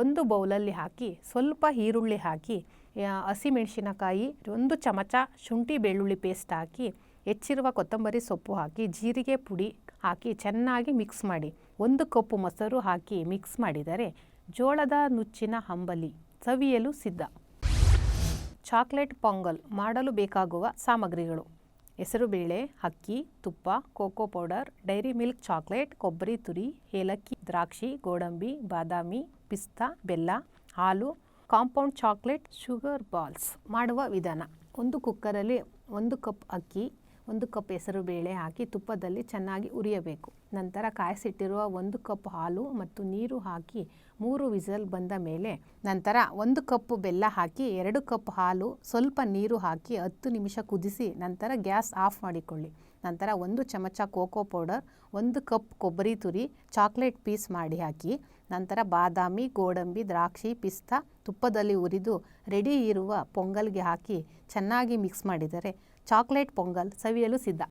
ಒಂದು ಬೌಲಲ್ಲಿ ಹಾಕಿ, ಸ್ವಲ್ಪ ಈರುಳ್ಳಿ ಹಾಕಿ ಹಸಿಮೆಣಸಿನಕಾಯಿ ಒಂದು ಚಮಚ ಶುಂಠಿ ಬೆಳ್ಳುಳ್ಳಿ ಪೇಸ್ಟ್ ಹಾಕಿ, ಹೆಚ್ಚಿರುವ ಕೊತ್ತಂಬರಿ ಸೊಪ್ಪು ಹಾಕಿ, ಜೀರಿಗೆ ಪುಡಿ ಹಾಕಿ ಚೆನ್ನಾಗಿ ಮಿಕ್ಸ್ ಮಾಡಿ, ಒಂದು ಕಪ್ಪು ಮೊಸರು ಹಾಕಿ ಮಿಕ್ಸ್ ಮಾಡಿದರೆ ಜೋಳದ ನುಚ್ಚಿನ ಹಂಬಲಿ ಸವಿಯಲು ಸಿದ್ಧ. ಚಾಕ್ಲೇಟ್ ಪೊಂಗಲ್ ಮಾಡಲು ಬೇಕಾಗುವ ಸಾಮಗ್ರಿಗಳು. ಹೆಸರುಬೇಳೆ ಅಕ್ಕಿ, ತುಪ್ಪ, cocoa powder, dairy milk chocolate, ಕೊಬ್ಬರಿ ತುರಿ, ಏಲಕ್ಕಿ, ದ್ರಾಕ್ಷಿ, ಗೋಡಂಬಿ, ಬಾದಾಮಿ, ಪಿಸ್ತಾ, ಬೆಲ್ಲ, ಹಾಲು, ಕಾಂಪೌಂಡ್ ಚಾಕ್ಲೇಟ್, ಶುಗರ್ ಬಾಲ್ಸ್ ಮಾಡುವ ವಿಧಾನ. ಒಂದು ಕುಕ್ಕರಲ್ಲಿ ಒಂದು ಕಪ್ ಅಕ್ಕಿ, ಒಂದು ಕಪ್ ಹೆಸರು ಬೇಳೆ ಹಾಕಿ ತುಪ್ಪದಲ್ಲಿ ಚೆನ್ನಾಗಿ ಉರಿಯಬೇಕು. ನಂತರ ಕಾಯಿಸಿಟ್ಟಿರುವ ಒಂದು ಕಪ್ ಹಾಲು ಮತ್ತು ನೀರು ಹಾಕಿ ಮೂರು ವಿಸಲ್ ಬಂದ ಮೇಲೆ ನಂತರ ಒಂದು ಕಪ್ ಬೆಲ್ಲ ಹಾಕಿ ಎರಡು ಕಪ್ ಹಾಲು, ಸ್ವಲ್ಪ ನೀರು ಹಾಕಿ ಹತ್ತು ನಿಮಿಷ ಕುದಿಸಿ ನಂತರ ಗ್ಯಾಸ್ ಆಫ್ ಮಾಡಿಕೊಳ್ಳಿ. ನಂತರ ಒಂದು ಚಮಚ ಕೋಕೋ ಪೌಡರ್, ಒಂದು ಕಪ್ ಕೊಬ್ಬರಿ ತುರಿ, ಚಾಕ್ಲೇಟ್ ಪೀಸ್ ಮಾಡಿ ಹಾಕಿ. ನಂತರ ಬಾದಾಮಿ, ಗೋಡಂಬಿ, ದ್ರಾಕ್ಷಿ, ಪಿಸ್ತಾ ತುಪ್ಪದಲ್ಲಿ ಹುರಿದು ರೆಡಿ ಇರುವ ಪೊಂಗಲ್ಗೆ ಹಾಕಿ ಚೆನ್ನಾಗಿ ಮಿಕ್ಸ್ ಮಾಡಿದರೆ ಚಾಕ್ಲೇಟ್ ಪೊಂಗಲ್ ಸವಿಯಲು ಸಿದ್ಧ.